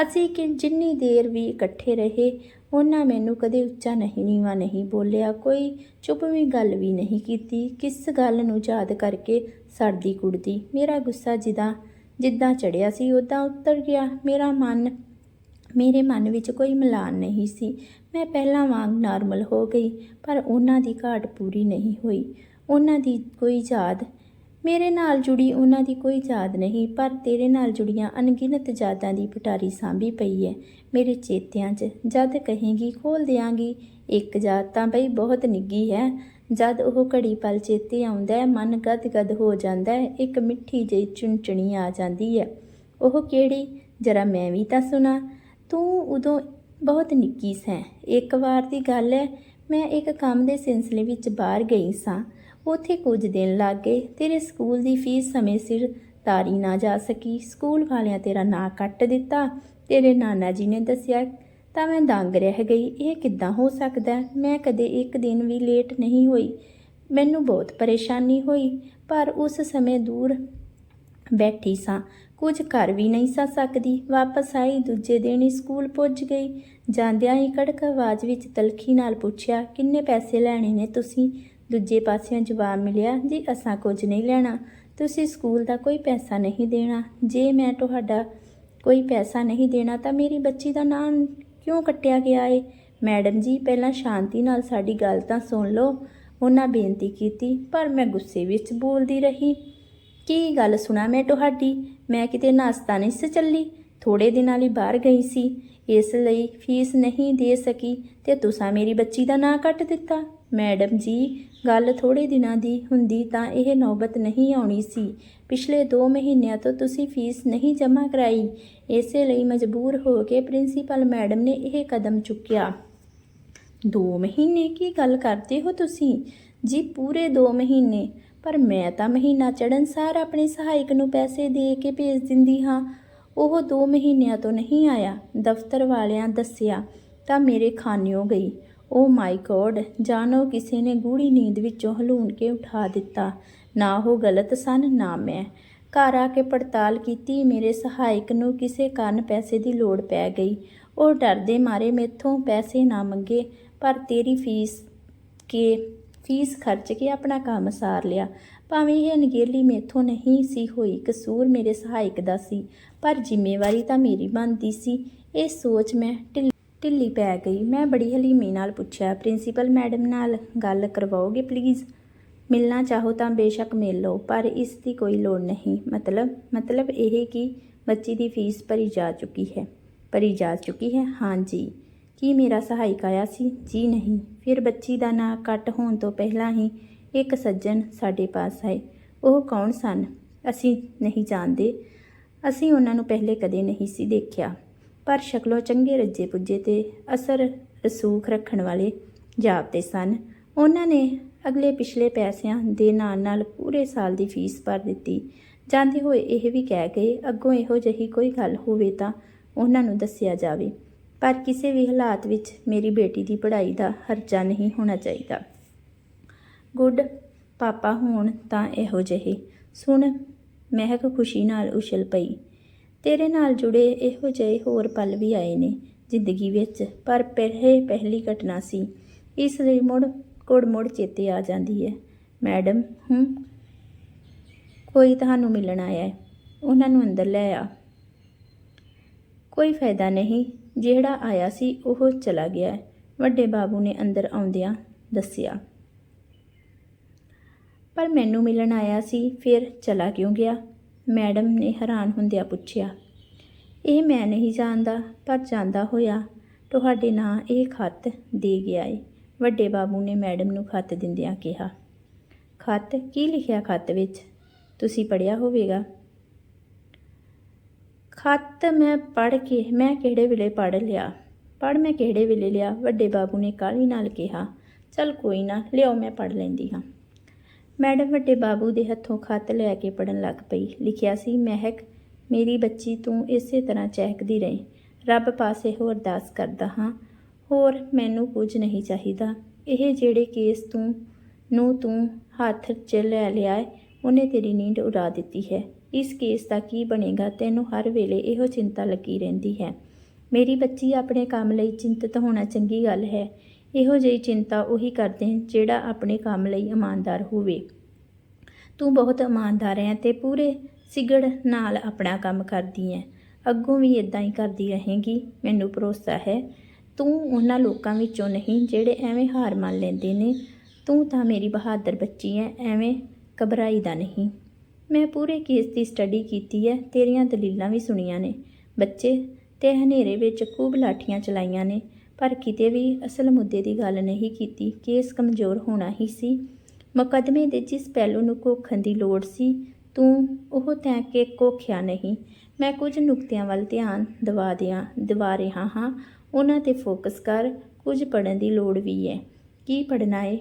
[SPEAKER 1] ਅਸੀਂ ਕਿ ਜਿੰਨੀ ਦੇਰ ਵੀ ਇਕੱਠੇ ਰਹੇ, ਉਹਨਾਂ ਮੈਨੂੰ ਕਦੇ ਉੱਚਾ ਨਹੀਂ ਨੀਵਾ ਨਹੀਂ ਬੋਲਿਆ, ਕੋਈ ਚੁੱਪ ਵੀ ਗੱਲ ਵੀ ਨਹੀਂ ਕੀਤੀ। ਕਿਸ ਗੱਲ ਨੂੰ ਯਾਦ ਕਰਕੇ ਸੜਦੀ ਕੁੜਦੀ। ਮੇਰਾ ਗੁੱਸਾ ਜਿੱਦਾਂ ਜਿੱਦਾਂ ਚੜਿਆ ਸੀ ਉਦਾਂ ਉਤਰ ਗਿਆ। ਮੇਰਾ ਮਨ, ਮੇਰੇ ਮਨ ਵਿੱਚ ਕੋਈ ਮਲਾਨ ਨਹੀਂ ਸੀ। ਮੈਂ ਪਹਿਲਾਂ ਵਾਂਗ ਨਾਰਮਲ ਹੋ ਗਈ, ਪਰ ਉਹਨਾਂ ਦੀ ਘਾਟ ਪੂਰੀ ਨਹੀਂ ਹੋਈ। ਉਹਨਾਂ ਦੀ ਕੋਈ ਯਾਦ ਮੇਰੇ ਨਾਲ ਜੁੜੀ ਉਹਨਾਂ ਦੀ ਕੋਈ ਯਾਦ ਨਹੀਂ, ਪਰ ਤੇਰੇ ਨਾਲ ਜੁੜੀਆਂ ਅਣਗਿਣਤ ਯਾਦਾਂ ਦੀ ਪਟਾਰੀ ਸਾਂਭੀ ਪਈ ਹੈ ਮੇਰੇ ਚੇਤਿਆਂ 'ਚ ਜਦ ਕਹੇਗੀ ਖੋਲ ਦਿਆਂਗੀ, ਇੱਕ ਯਾਦ ਤਾਂ ਬਈ ਬਹੁਤ ਨਿੱਗੀ ਹੈ ਜਦ ਉਹ ਘੜੀ ਪਲ ਚੇਤੇ ਆਉਂਦਾ ਹੈ ਮਨ ਗਦਗਦ ਹੋ ਜਾਂਦਾ ਹੈ ਇੱਕ ਮਿੱਠੀ ਜਿਹੀ ਚੁੰਚਣੀ ਆ ਜਾਂਦੀ ਹੈ ਉਹ ਕਿਹੜੀ? ਜਰਾ ਮੈਂ ਵੀ ਤਾਂ ਸੁਣਾ। ਤੂੰ ਉਦੋਂ ਬਹੁਤ ਨਿੱਕੀ ਸੈਂ। ਇੱਕ ਵਾਰ ਦੀ ਗੱਲ ਹੈ ਮੈਂ ਇੱਕ ਕੰਮ ਦੇ ਸਿਲਸਿਲੇ ਵਿੱਚ ਬਾਹਰ ਗਈ ਸਾਂ। ਉੱਥੇ ਕੁਝ ਦਿਨ ਲੱਗ ਗਏ। ਤੇਰੇ ਸਕੂਲ ਦੀ ਫੀਸ ਸਮੇਂ ਸਿਰ ਤਾਰੀ ਨਾ ਜਾ ਸਕੀ। ਸਕੂਲ ਵਾਲਿਆਂ ਤੇਰਾ ਨਾਂ ਕੱਟ ਦਿੱਤਾ। ਤੇਰੇ ਨਾਨਾ ਜੀ ਨੇ ਦੱਸਿਆ, ਤਾਂ ਮੈਂ ਦੰਗ ਰਹਿ ਗਈ। ਇਹ ਕਿੱਦਾਂ ਹੋ ਸਕਦਾ? ਮੈਂ ਕਦੇ ਇੱਕ ਦਿਨ ਵੀ ਲੇਟ ਨਹੀਂ ਹੋਈ। ਮੈਨੂੰ ਬਹੁਤ ਪਰੇਸ਼ਾਨੀ ਹੋਈ, ਪਰ ਉਸ ਸਮੇਂ ਦੂਰ ਬੈਠੀ ਸਾਂ। ਕੁਝ ਕਰ ਵੀ ਨਹੀਂ ਸਾਂ ਸਕਦੀ। ਵਾਪਸ ਆਈ, ਦੂਜੇ ਦਿਨ ਹੀ ਸਕੂਲ ਪੁੱਜ ਗਈ। ਜਾਂਦਿਆਂ ਹੀ ਕੜਕ ਆਵਾਜ਼ ਵਿੱਚ ਤਲਖੀ ਨਾਲ ਪੁੱਛਿਆ, ਕਿੰਨੇ ਪੈਸੇ ਲੈਣੇ ਨੇ ਤੁਸੀਂ? ਦੂਜੇ ਪਾਸਿਓਂ ਜਵਾਬ ਮਿਲਿਆ, ਜੀ, ਅਸਾਂ ਕੁਝ ਨਹੀਂ ਲੈਣਾ। ਤੁਸੀਂ ਸਕੂਲ ਦਾ ਕੋਈ ਪੈਸਾ ਨਹੀਂ ਦੇਣਾ। ਜੇ ਮੈਂ ਤੁਹਾਡਾ ਕੋਈ ਪੈਸਾ ਨਹੀਂ ਦੇਣਾ, ਤਾਂ ਮੇਰੀ ਬੱਚੀ ਦਾ ਨਾਂ ਕਿਉਂ ਕੱਟਿਆ ਗਿਆ ਏ? ਮੈਡਮ ਜੀ, ਪਹਿਲਾਂ ਸ਼ਾਂਤੀ ਨਾਲ ਸਾਡੀ ਗੱਲ ਤਾਂ ਸੁਣ ਲਓ। ਉਹਨਾਂ ਬੇਨਤੀ ਕੀਤੀ, ਪਰ ਮੈਂ ਗੁੱਸੇ ਵਿੱਚ ਬੋਲਦੀ ਰਹੀ, ਕੀ ਗੱਲ ਸੁਣਾ ਮੈਂ ਤੁਹਾਡੀ? ਮੈਂ ਕਿਤੇ ਨਾਸਤਾ ਨਹੀਂ ਸੀ ਚੱਲੀ। ਥੋੜੇ ਦਿਨਾਂ ਲਈ ਬਾਹਰ ਗਈ ਸੀ। ਇਸ ਲਈ ਫੀਸ ਨਹੀਂ ਦੇ ਸਕੀ ਤੇ ਤੁਸੀਂ ਮੇਰੀ ਬੱਚੀ ਦਾ ਨਾਂ ਕੱਟ ਦਿੱਤਾ। ਮੈਡਮ ਜੀ ਗੱਲ ਥੋੜੇ ਦਿਨਾਂ ਦੀ ਹੁੰਦੀ ਤਾਂ ਇਹ ਨੌਬਤ ਨਹੀਂ ਆਉਣੀ ਸੀ। ਪਿਛਲੇ 2 ਮਹੀਨਿਆਂ ਤੋਂ ਤੁਸੀਂ ਫੀਸ ਨਹੀਂ ਜਮ੍ਹਾਂ ਕਰਾਈ। ਇਸੇ ਲਈ ਮਜਬੂਰ ਹੋ ਕੇ ਪ੍ਰਿੰਸੀਪਲ ਮੈਡਮ ਨੇ ਇਹ ਕਦਮ ਚੁੱਕਿਆ। 2 ਮਹੀਨੇ ਕੀ ਗੱਲ ਕਰਦੇ ਹੋ ਤੁਸੀਂ? ਜੀ, ਪੂਰੇ 2 ਮਹੀਨੇ। ਪਰ ਮੈਂ ਤਾਂ ਮਹੀਨਾ ਚੜਨ ਸਾਰ ਆਪਣੇ ਸਹਾਇਕ ਨੂੰ ਪੈਸੇ ਦੇ ਕੇ ਭੇਜ ਦਿੰਦੀ ਹਾਂ। ਉਹ 2 ਮਹੀਨਿਆਂ ਤੋਂ ਨਹੀਂ ਆਇਆ। ਦਫ਼ਤਰ ਵਾਲਿਆਂ ਦੱਸਿਆ ਤਾਂ ਮੇਰੇ ਖਾਨਿਓ ਗਈ। ਓ ਮਾਈ ਗੋਡ, ਜਾਨੋ ਕਿਸੇ ਨੇ ਗੂੜੀ ਨੀਂਦ ਵਿੱਚੋਂ ਹਲੂਣ ਕੇ ਉਠਾ ਦਿੱਤਾ। ਨਾ ਉਹ ਗਲਤ ਸਨ, ਨਾ ਮੈਂ। ਘਰ ਆ ਕੇ ਪੜਤਾਲ ਕੀਤੀ, ਮੇਰੇ ਸਹਾਇਕ ਨੂੰ ਕਿਸੇ ਕਾਰਨ ਪੈਸੇ ਦੀ ਲੋੜ ਪੈ ਗਈ। ਉਹ ਡਰਦੇ ਮਾਰੇ ਮੇਥੋਂ ਪੈਸੇ ਨਾ ਮੰਗੇ, ਪਰ ਤੇਰੀ ਫੀਸ ਕੇ, ਫੀਸ ਖਰਚ ਕੇ ਆਪਣਾ ਕੰਮ ਸਾਰ ਲਿਆ। ਭਾਵੇਂ ਇਹ ਅਣਗੇਲੀ ਮੇਥੋਂ ਨਹੀਂ ਸੀ ਹੋਈ, ਕਸੂਰ ਮੇਰੇ ਸਹਾਇਕ ਦਾ ਸੀ, ਪਰ ਜ਼ਿੰਮੇਵਾਰੀ ਤਾਂ ਮੇਰੀ ਬਣਦੀ ਸੀ। ਇਹ ਸੋਚ ਮੈਂ ਢਿੱਲ- ਢਿੱਲੀ ਪੈ ਗਈ। ਮੈਂ ਬੜੀ ਹਲੀਮੀ ਨਾਲ ਪੁੱਛਿਆ, ਪ੍ਰਿੰਸੀਪਲ ਮੈਡਮ ਨਾਲ ਗੱਲ ਕਰਵਾਓਗੇ ਪਲੀਜ਼? ਮਿਲਣਾ ਚਾਹੋ ਤਾਂ ਬੇਸ਼ੱਕ ਮਿਲ ਲਓ ਪਰ ਇਸ ਦੀ ਕੋਈ ਲੋੜ ਨਹੀਂ। ਮਤਲਬ ਮਤਲਬ ਇਹ ਕਿ ਬੱਚੀ ਦੀ ਫੀਸ ਭਰੀ ਜਾ ਚੁੱਕੀ ਹੈ। ਭਰੀ ਜਾ ਚੁੱਕੀ ਹੈ? ਹਾਂਜੀ ਕੀ ਮੇਰਾ ਸਹਾਇਕ ਆਇਆ ਸੀ? ਜੀ ਨਹੀਂ। ਫਿਰ ਬੱਚੀ ਦਾ ਨਾਂ ਕੱਟ ਹੋਣ ਤੋਂ ਪਹਿਲਾਂ ਹੀ ਇੱਕ ਸੱਜਣ ਸਾਡੇ ਪਾਸ ਆਏ। ਉਹ ਕੌਣ ਸਨ? ਅਸੀਂ ਨਹੀਂ ਜਾਣਦੇ। ਅਸੀਂ ਉਹਨਾਂ ਨੂੰ ਪਹਿਲੇ ਕਦੇ ਨਹੀਂ ਸੀ ਦੇਖਿਆ। ਪਰ ਸ਼ਕਲੋਂ ਚੰਗੇ ਰੱਜੇ ਪੁੱਜੇ ਤੇ ਅਸਰ ਰਸੂਖ ਰੱਖਣ ਵਾਲੇ ਜਾਪਦੇ ਸਨ। ਉਹਨਾਂ ਨੇ ਅਗਲੇ ਪਿਛਲੇ ਪੈਸਿਆਂ ਦੇ ਨਾਲ ਨਾਲ ਪੂਰੇ ਸਾਲ ਦੀ ਫੀਸ ਭਰ ਦਿੱਤੀ। ਜਾਂਦੇ ਹੋਏ ਇਹ ਵੀ ਕਹਿ ਗਏ ਅੱਗੋਂ ਇਹੋ ਜਿਹੀ ਕੋਈ ਗੱਲ ਹੋਵੇ ਤਾਂ ਉਹਨਾਂ ਨੂੰ ਦੱਸਿਆ ਜਾਵੇ। ਪਰ ਕਿਸੇ ਵੀ ਹਾਲਾਤ ਵਿੱਚ ਮੇਰੀ ਬੇਟੀ ਦੀ ਪੜ੍ਹਾਈ ਦਾ ਖਰਚਾ ਨਹੀਂ ਹੋਣਾ ਚਾਹੀਦਾ। ਗੁੱਡ, ਪਾਪਾ ਹੋਣ ਤਾਂ ਇਹੋ ਜਿਹੇ। ਸੁਣ, ਮਹਿਕ ਖੁਸ਼ੀ ਨਾਲ ਉਛਲ ਪਈ। ਤੇਰੇ ਨਾਲ ਜੁੜੇ ਇਹੋ ਜਿਹੇ ਹੋਰ ਪਲ ਵੀ ਆਏ ਨੇ ਜ਼ਿੰਦਗੀ ਵਿੱਚ, ਪਰ ਪਹਿਲੇ ਪਹਿਲੀ ਘਟਨਾ ਸੀ। ਇਸ ਲਈ ਮੁੜ, ਕੁੜ ਮੁੜ ਚੇਤੇ ਆ ਜਾਂਦੀ ਹੈ। ਮੈਡਮ, ਹੂੰ? ਕੋਈ ਤੁਹਾਨੂੰ ਮਿਲਣ ਆਇਆ ਹੈ? ਉਹਨਾਂ ਨੂੰ ਅੰਦਰ ਲੈ ਆ। ਕੋਈ ਫਾਇਦਾ ਨਹੀਂ, ਜਿਹੜਾ ਆਇਆ ਸੀ ਉਹ ਚਲਾ ਗਿਆ ਵੱਡੇ ਬਾਬੂ ਨੇ ਅੰਦਰ ਆਉਂਦਿਆਂ ਦੱਸਿਆ। ਪਰ ਮੈਨੂੰ ਮਿਲਣ ਆਇਆ ਸੀ, ਫਿਰ ਚਲਾ ਕਿਉਂ ਗਿਆ? ਮੈਡਮ ਨੇ ਹੈਰਾਨ ਹੁੰਦਿਆਂ ਪੁੱਛਿਆ, ਇਹ ਮੈਂ ਨਹੀਂ ਜਾਣਦਾ, ਪਰ ਜਾਂਦਾ ਹੋਇਆ। ਤੁਹਾਡੇ ਨਾਂ ਇਹ ਖੱਤ ਦੇ ਗਿਆ ਏ। ਵੱਡੇ ਬਾਬੂ ਨੇ ਮੈਡਮ ਨੂੰ ਖੱਤ ਦਿੰਦਿਆਂ ਕਿਹਾ, ਖੱਤ? ਕੀ ਲਿਖਿਆ ਖੱਤ ਵਿੱਚ? ਤੁਸੀਂ ਪੜਿਆ ਹੋਵੇਗਾ। ਖੱਤ ਮੈਂ ਪੜ੍ਹ ਕੇ, ਮੈਂ ਕਿਹੜੇ ਵੇਲੇ ਪੜ੍ਹ ਲਿਆ? ਪੜ੍ਹ ਮੈਂ ਕਿਹੜੇ ਵੇਲੇ ਲਿਆ? ਵੱਡੇ ਬਾਬੂ ਨੇ ਕਾਹਲੀ ਨਾਲ ਕਿਹਾ, ਚਲ ਕੋਈ ਨਾ ਲਿਓ ਮੈਂ ਪੜ੍ਹ ਲੈਂਦੀ ਹਾਂ। ਮੈਡਮ ਵੱਡੇ ਬਾਬੂ ਦੇ ਹੱਥੋਂ ਖੱਤ ਲੈ ਕੇ ਪੜਨ ਲੱਗ ਪਈ। ਲਿਖਿਆ ਸੀ, ਮਹਿਕ, ਮੇਰੀ ਬੱਚੀ ਤੂੰ ਇਸੇ ਤਰ੍ਹਾਂ ਚਹਿਕਦੀ ਰਹੀ। ਰੱਬ ਪਾਸੇ ਹੋਰ ਅਰਦਾਸ ਕਰਦਾ ਹਾਂ। ਹੋਰ ਮੈਨੂੰ ਕੁਝ ਨਹੀਂ ਚਾਹੀਦਾ। ਇਹ ਜਿਹੜੇ ਕੇਸ ਤੂੰ, ਨੂੰ ਤੂੰ ਹੱਥ 'ਚ ਲੈ ਲਿਆ ਹੈ ਉਹਨੇ ਤੇਰੀ ਨੀਂਦ ਉਡਾ ਦਿੱਤੀ ਹੈ। ਇਸ ਕੇਸ ਦਾ ਕੀ ਬਣੇਗਾ, ਤੈਨੂੰ ਹਰ ਵੇਲੇ ਇਹੋ ਚਿੰਤਾ ਲੱਗੀ ਰਹਿੰਦੀ ਹੈ। ਮੇਰੀ ਬੱਚੀ ਆਪਣੇ ਕੰਮ ਲਈ ਚਿੰਤਤ ਹੋਣਾ ਚੰਗੀ ਗੱਲ ਹੈ। ਇਹੋ ਜਿਹੀ ਚਿੰਤਾ ਉਹੀ ਕਰਦੇ ਜਿਹੜਾ ਆਪਣੇ ਕੰਮ ਲਈ ਇਮਾਨਦਾਰ ਹੋਵੇ। ਤੂੰ ਬਹੁਤ ਇਮਾਨਦਾਰ ਹੈ ਤੇ ਪੂਰੇ ਸਿਗੜ ਨਾਲ ਆਪਣਾ ਕੰਮ ਕਰਦੀ ਹੈ। ਅੱਗੋਂ ਵੀ ਇਦਾਂ ਹੀ ਕਰਦੀ ਰਹੇਗੀ, ਮੈਨੂੰ ਭਰੋਸਾ ਹੈ। ਤੂੰ ਉਹਨਾਂ ਲੋਕਾਂ ਵਿੱਚੋਂ ਨਹੀਂ ਜਿਹੜੇ ਐਵੇਂ ਹਾਰ ਮੰਨ ਲੈਂਦੇ ਨੇ। ਤੂੰ ਤਾਂ ਮੇਰੀ ਬਹਾਦਰ ਬੱਚੀ ਹੈ, ਐਵੇਂ ਘਬਰਾਈਦਾ ਨਹੀਂ। ਮੈਂ ਪੂਰੇ ਕੇਸ ਦੀ ਸਟੱਡੀ ਕੀਤੀ ਹੈ, ਤੇਰੀਆਂ ਦਲੀਲਾਂ ਵੀ ਸੁਣੀਆਂ ਨੇ। ਬੱਚੇ ਤੇ ਹਨੇਰੇ ਵਿੱਚ ਖੂਬ ਲਾਠੀਆਂ ਚਲਾਈਆਂ ਨੇ। ਪਰ ਕਿਤੇ ਵੀ ਅਸਲ ਮੁੱਦੇ ਦੀ ਗੱਲ ਨਹੀਂ ਕੀਤੀ, ਕੇਸ ਕਮਜ਼ੋਰ ਹੋਣਾ ਹੀ ਸੀ। ਮੁਕੱਦਮੇ ਦੇ ਜਿਸ ਪਹਿਲੂ ਨੂੰ ਕੋਖਣ ਦੀ ਲੋੜ ਸੀ, ਤੂੰ ਉਹ ਤੈਂ ਕੇ ਕੋਖਿਆ ਨਹੀਂ। ਮੈਂ ਕੁਝ ਨੁਕਤਿਆਂ ਵੱਲ ਧਿਆਨ ਦਿਵਾ ਦਿਆਂ, ਦਿਵਾ ਰਿਹਾ ਹਾਂ। ਉਹਨਾਂ ਤੇ ਫੋਕਸ ਕਰ, ਕੁਝ ਪੜਨ ਦੀ ਲੋੜ ਵੀ ਹੈ ਕੀ ਪੜਨਾ ਹੈ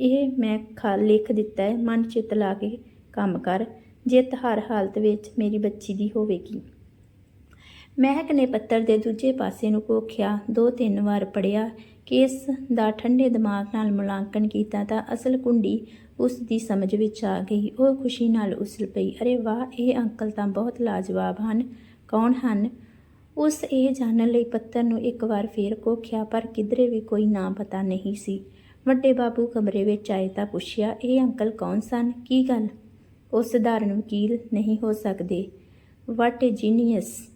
[SPEAKER 1] ਇਹ ਮੈਂ ਖਾ ਲਿਖ ਦਿੱਤਾ ਹੈ ਮਨ ਚਿੱਤ ਲਾ ਕੇ ਕੰਮ ਕਰ। ਜਿੱਤ ਹਰ ਹਾਲਤ ਵਿੱਚ ਮੇਰੀ ਬੱਚੀ ਦੀ ਹੋਵੇਗੀ। ਮਹਿਕ ਨੇ ਪੱਤਰ ਦੇ ਦੂਜੇ ਪਾਸੇ ਨੂੰ ਕੋਖਿਆ ਦੋ ਤਿੰਨ ਵਾਰ ਪੜਿਆ ਕੇਸ ਦਾ ਠੰਡੇ ਦਿਮਾਗ ਨਾਲ ਮੁਲਾਂਕਣ ਕੀਤਾ ਤਾਂ ਅਸਲ ਕੁੰਡੀ ਉਸ ਦੀ ਸਮਝ ਵਿੱਚ ਆ ਗਈ। ਉਹ ਖੁਸ਼ੀ ਨਾਲ ਉਸਲ ਪਈ। ਅਰੇ ਵਾਹ, ਇਹ ਅੰਕਲ ਤਾਂ ਬਹੁਤ ਲਾਜਵਾਬ ਹਨ। ਕੌਣ ਹਨ? ਉਸ ਇਹ ਜਾਣਨ ਲਈ ਪੱਤਰ ਨੂੰ ਇੱਕ ਵਾਰ ਫੇਰ ਕੋਖਿਆ ਪਰ ਕਿਧਰੇ ਵੀ ਕੋਈ ਨਾਂ ਪਤਾ ਨਹੀਂ ਸੀ। ਵੱਡੇ ਬਾਬੂ ਕਮਰੇ ਵਿੱਚ ਆਏ ਤਾਂ ਪੁੱਛਿਆ, ਇਹ ਅੰਕਲ ਕੌਣ ਸਨ? ਕੀ ਗੱਲ? ਉਹ ਸਧਾਰਨ ਵਕੀਲ ਨਹੀਂ ਹੋ ਸਕਦੇ। ਵਾਟ ਏ ਜੀਨੀਅਸ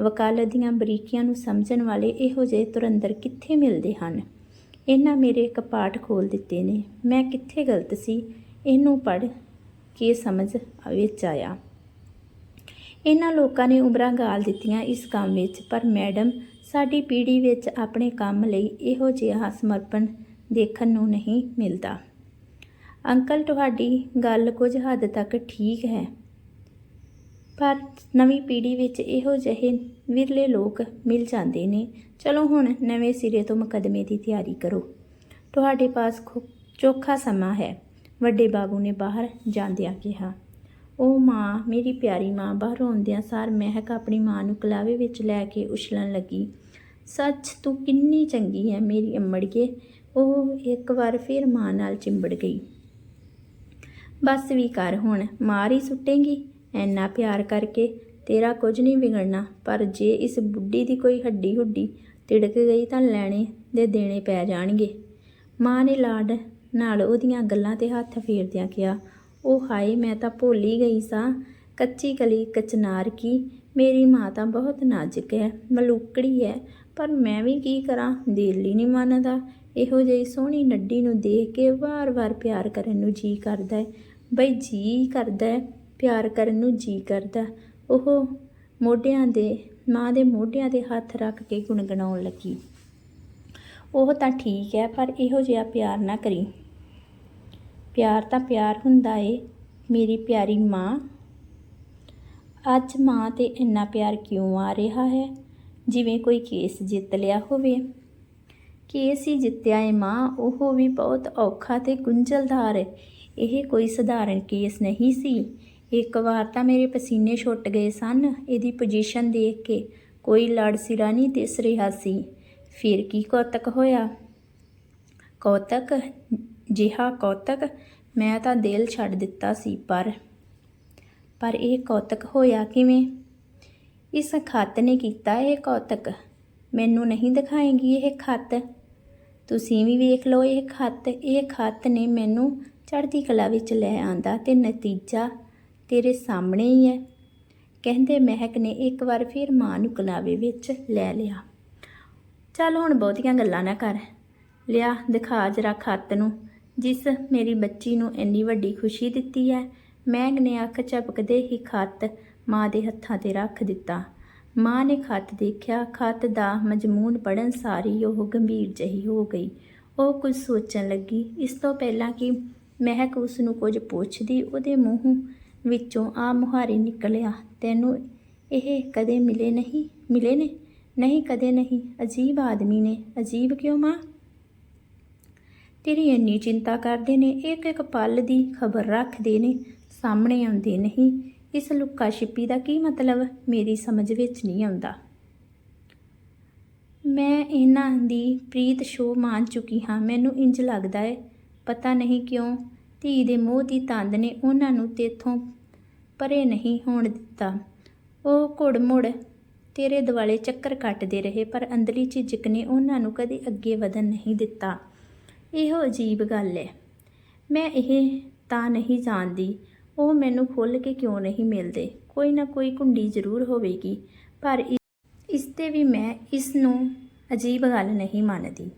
[SPEAKER 1] ਵਕਾਲਤ ਦੀਆਂ ਬਰੀਕੀਆਂ ਨੂੰ ਸਮਝਣ ਵਾਲੇ ਇਹੋ ਜਿਹੇ ਤੁਰੰਦਰ ਕਿੱਥੇ ਮਿਲਦੇ ਹਨ? ਇਹਨਾਂ ਮੇਰੇ ਕਪਾਟ ਖੋਲ ਦਿੱਤੇ ਨੇ। ਮੈਂ ਕਿੱਥੇ ਗਲਤ ਸੀ? ਇਹਨੂੰ ਪੜ੍ਹ ਕੇ ਸਮਝ ਵਿੱਚ ਆਇਆ। ਇਹਨਾਂ ਲੋਕਾਂ ਨੇ ਉਮਰਾਂ ਗਾਲ ਦਿੱਤੀਆਂ ਇਸ ਕੰਮ ਵਿੱਚ, ਪਰ ਮੈਡਮ, ਸਾਡੀ ਪੀੜ੍ਹੀ ਵਿੱਚ ਆਪਣੇ ਕੰਮ ਲਈ ਇਹੋ ਜਿਹਾ ਸਮਰਪਣ ਦੇਖਣ ਨੂੰ ਨਹੀਂ ਮਿਲਦਾ। ਅੰਕਲ, ਤੁਹਾਡੀ ਗੱਲ ਕੁਝ ਹੱਦ ਤੱਕ ਠੀਕ ਹੈ। ਪਰ ਨਵੀਂ ਪੀੜ੍ਹੀ ਵਿੱਚ ਇਹੋ ਜਿਹੇ ਵਿਰਲੇ ਲੋਕ ਮਿਲ ਜਾਂਦੇ ਨੇ। ਚਲੋ ਹੁਣ ਨਵੇਂ ਸਿਰੇ ਤੋਂ ਮੁਕੱਦਮੇ ਦੀ ਤਿਆਰੀ ਕਰੋ। ਤੁਹਾਡੇ ਪਾਸ ਖੁ- ਚੋਖਾ ਸਮਾਂ ਹੈ। ਵੱਡੇ ਬਾਬੂ ਨੇ ਬਾਹਰ ਜਾਂਦਿਆਂ ਕਿਹਾ ਉਹ ਮਾਂ, ਮੇਰੀ ਪਿਆਰੀ ਮਾਂ, ਬਾਹਰ ਆਉਂਦਿਆਂ ਸਾਰ ਮਹਿਕ ਆਪਣੀ ਮਾਂ ਨੂੰ ਕਲਾਵੇ ਵਿੱਚ ਲੈ ਕੇ ਉਛਲਣ ਲੱਗੀ। ਸੱਚ ਤੂੰ ਕਿੰਨੀ ਚੰਗੀ ਹੈ ਮੇਰੀ ਅੰਮੜੀਏ। ਉਹ ਇੱਕ ਵਾਰ ਫਿਰ ਮਾਂ ਨਾਲ ਚਿੰਬੜ ਗਈ। ਬਸ ਵੀ ਕਰ ਹੁਣ, ਮਾਰ ਹੀ ਸੁੱਟੇਂਗੀ? ਐਨਾ ਪਿਆਰ ਕਰਕੇ ਤੇਰਾ ਕੁਝ ਨਹੀਂ ਵਿਗੜਨਾ, ਪਰ ਜੇ ਇਸ ਬੁੱਢੀ ਦੀ ਕੋਈ ਹੱਡੀ ਹੁੱਡੀ ਤਿੜਕ ਗਈ ਤਾਂ ਲੈਣੇ ਦੇ ਦੇਣੇ ਪੈ ਜਾਣਗੇ। ਮਾਂ ਨੇ ਲਾਡ ਨਾਲ ਉਹਦੀਆਂ ਗੱਲਾਂ ਤੇ ਹੱਥ ਫੇਰਦਿਆਂ ਕਿਹਾ ਉਹ ਹਾਏ, ਮੈਂ ਤਾਂ ਭੁੱਲ ਹੀ ਗਈ ਸਾਂ। ਕੱਚੀ ਕਲੀ ਕਚਨਾਰ ਕੀ? ਮੇਰੀ ਮਾਂ ਤਾਂ ਬਹੁਤ ਨਾਜ਼ੁਕ ਹੈ, ਮਲੂਕੜੀ ਹੈ, ਪਰ ਮੈਂ ਵੀ ਕੀ ਕਰਾਂ? ਦਿਲ ਹੀ ਨਹੀਂ ਮੰਨਦਾ। ਇਹੋ ਜਿਹੀ ਸੋਹਣੀ ਨੱਡੀ ਨੂੰ ਦੇਖ ਕੇ ਵਾਰ-ਵਾਰ ਪਿਆਰ ਕਰਨ ਨੂੰ ਜੀ ਕਰਦਾ ਹੈ। ਬਈ ਜੀ ਕਰਦਾ ਹੈ। ਪਿਆਰ ਕਰਨ ਨੂੰ ਜੀ ਕਰਦਾ। ਉਹ ਮੋਢਿਆਂ ਦੇ, ਮਾਂ ਦੇ ਮੋਢਿਆਂ ਦੇ ਹੱਥ ਰੱਖ ਕੇ ਗੁਣਗੁਣਾਉਣ ਲੱਗੀ। ਉਹ ਤਾਂ ਠੀਕ ਹੈ ਪਰ ਇਹੋ ਜਿਹਾ ਪਿਆਰ ਨਾ ਕਰੀ। ਪਿਆਰ ਤਾਂ ਪਿਆਰ ਹੁੰਦਾ ਏ, ਮੇਰੀ ਪਿਆਰੀ ਮਾਂ। ਅੱਜ ਮਾਂ ਤੇ ਇੰਨਾ ਪਿਆਰ ਕਿਉਂ ਆ ਰਿਹਾ ਹੈ? ਜਿਵੇਂ ਕੋਈ ਕੇਸ ਜਿੱਤ ਲਿਆ ਹੋਵੇ। ਕੇਸ ਹੀ ਜਿੱਤਿਆ ਏ ਮਾਂ, ਉਹ ਵੀ ਬਹੁਤ ਔਖਾ ਤੇ ਗੁੰਝਲਦਾਰ। ਇਹ ਕੋਈ ਸਧਾਰਨ ਕੇਸ ਨਹੀਂ ਸੀ। ਇੱਕ ਵਾਰ ਤਾਂ ਮੇਰੇ ਪਸੀਨੇ ਛੁੱਟ ਗਏ ਸਨ, ਇਹਦੀ ਪੋਜੀਸ਼ਨ ਦੇਖ ਕੇ। ਕੋਈ ਲੜ ਸਿਰਾ ਨਹੀਂ ਦਿਸ ਰਿਹਾ ਸੀ। ਫਿਰ ਕੀ ਕੌਤਕ ਹੋਇਆ? ਕੌਤਕ? ਜਿਹਾ ਕੌਤਕ? ਮੈਂ ਤਾਂ ਦਿਲ ਛੱਡ ਦਿੱਤਾ ਸੀ, ਪਰ ਪਰ ਇਹ ਕੌਤਕ ਹੋਇਆ ਕਿਵੇਂ? ਇਸ ਖੱਤ ਨੇ ਕੀਤਾ ਇਹ ਕੌਤਕ? ਮੈਨੂੰ ਨਹੀਂ ਦਿਖਾਏਗੀ ਇਹ ਖੱਤ? ਤੁਸੀਂ ਵੀ ਵੇਖ ਲਓ ਇਹ ਖੱਤ। ਇਹ ਖੱਤ ਨੇ ਮੈਨੂੰ ਚੜ੍ਹਦੀ ਕਲਾ ਵਿੱਚ ਲੈ ਆਂਦਾ ਤੇ ਨਤੀਜਾ ਤੇਰੇ ਸਾਹਮਣੇ ਹੀ ਹੈ। ਕਹਿੰਦੇ ਮਹਿਕ ਨੇ ਇੱਕ ਵਾਰ ਫਿਰ ਮਾਂ ਨੂੰ ਕਲਾਵੇ ਵਿੱਚ ਲੈ ਲਿਆ। ਚੱਲ ਹੁਣ ਬਹੁਤੀਆਂ ਗੱਲਾਂ ਨਾ ਕਰ। ਲਿਆ, ਦਿਖਾ ਜਰਾ ਖੱਤ ਨੂੰ। ਜਿਸ ਮੇਰੀ ਬੱਚੀ ਨੂੰ ਇੰਨੀ ਵੱਡੀ ਖੁਸ਼ੀ ਦਿੱਤੀ ਹੈ, ਮਹਿਕ ਨੇ ਅੱਖ ਝਪਕਦੇ ਹੀ ਖੱਤ ਮਾਂ ਦੇ ਹੱਥਾਂ ਤੇ ਰੱਖ ਦਿੱਤਾ। ਮਾਂ ਨੇ ਖੱਤ ਦੇਖਿਆ, ਖੱਤ ਦਾ ਮਜ਼ਮੂਨ ਪੜਨ ਸਾਰੀ ਉਹ ਗੰਭੀਰ ਜਹੀ ਹੋ ਗਈ। ਉਹ ਕੁਝ ਸੋਚਣ ਲੱਗੀ। ਇਸ ਤੋਂ ਪਹਿਲਾਂ ਕਿ ਮਹਿਕ ਉਸ ਨੂੰ ਕੁਝ ਪੁੱਛਦੀ, ਉਹਦੇ ਮੂੰਹ ਵਿੱਚੋਂ ਆ ਮੁਹਾਰੇ ਨਿਕਲਿਆ। ਤੈਨੂੰ ਇਹ ਕਦੇ ਮਿਲੇ ਨਹੀਂ? ਮਿਲੇ ਨੇ? ਨਹੀਂ, ਕਦੇ ਨਹੀਂ। ਅਜੀਬ ਆਦਮੀ ਨੇ। ਅਜੀਬ ਕਿਉਂ ਮਾਂ? ਤੇਰੀ ਇੰਨੀ ਚਿੰਤਾ ਕਰਦੇ ਨੇ। ਇੱਕ ਇੱਕ ਪਲ ਦੀ ਖਬਰ ਰੱਖਦੇ ਨੇ। ਸਾਹਮਣੇ ਆਉਂਦੇ ਨਹੀਂ। ਇਸ ਲੁੱਕਾ ਛਿੱਪੀ ਦਾ ਕੀ ਮਤਲਬ? ਮੇਰੀ ਸਮਝ ਵਿੱਚ ਨਹੀਂ ਆਉਂਦਾ। ਮੈਂ ਇਹਨਾਂ ਦੀ ਪ੍ਰੀਤ ਸ਼ੋ ਮਾਨ ਚੁੱਕੀ ਹਾਂ। ਮੈਨੂੰ ਇੰਜ ਲੱਗਦਾ ਹੈ। ਪਤਾ ਨਹੀਂ ਕਿਉਂ ਧੀ ਦੇ ਮੋਹ ਦੀ ਤੰਦ ਨੇ ਉਹਨਾਂ ਨੂੰ ਤੇਥੋਂ ਪਰੇ ਨਹੀਂ ਹੋਣ ਦਿੱਤਾ। ਉਹ ਘੁੜ-ਮੁੜ ਤੇਰੇ ਦੁਆਲੇ ਚੱਕਰ ਕੱਟਦੇ ਰਹੇ, ਪਰ ਅੰਦਰਲੀ ਝਿਜਕ ਨੇ ਉਹਨਾਂ ਨੂੰ ਕਦੇ ਅੱਗੇ ਵਧਣ ਨਹੀਂ ਦਿੱਤਾ। ਇਹੋ ਅਜੀਬ ਗੱਲ ਹੈ ਮੈਂ ਇਹ ਤਾਂ ਨਹੀਂ ਜਾਣਦੀ, ਉਹ ਮੈਨੂੰ ਖੁੱਲ੍ਹ ਕੇ ਕਿਉਂ ਨਹੀਂ ਮਿਲਦੇ? ਕੋਈ ਨਾ ਕੋਈ ਕੁੰਡੀ ਜ਼ਰੂਰ ਹੋਵੇਗੀ, ਪਰ ਇਸ ਤੇ ਵੀ ਮੈਂ ਇਸ ਨੂੰ ਅਜੀਬ ਗੱਲ ਨਹੀਂ ਮੰਨਦੀ।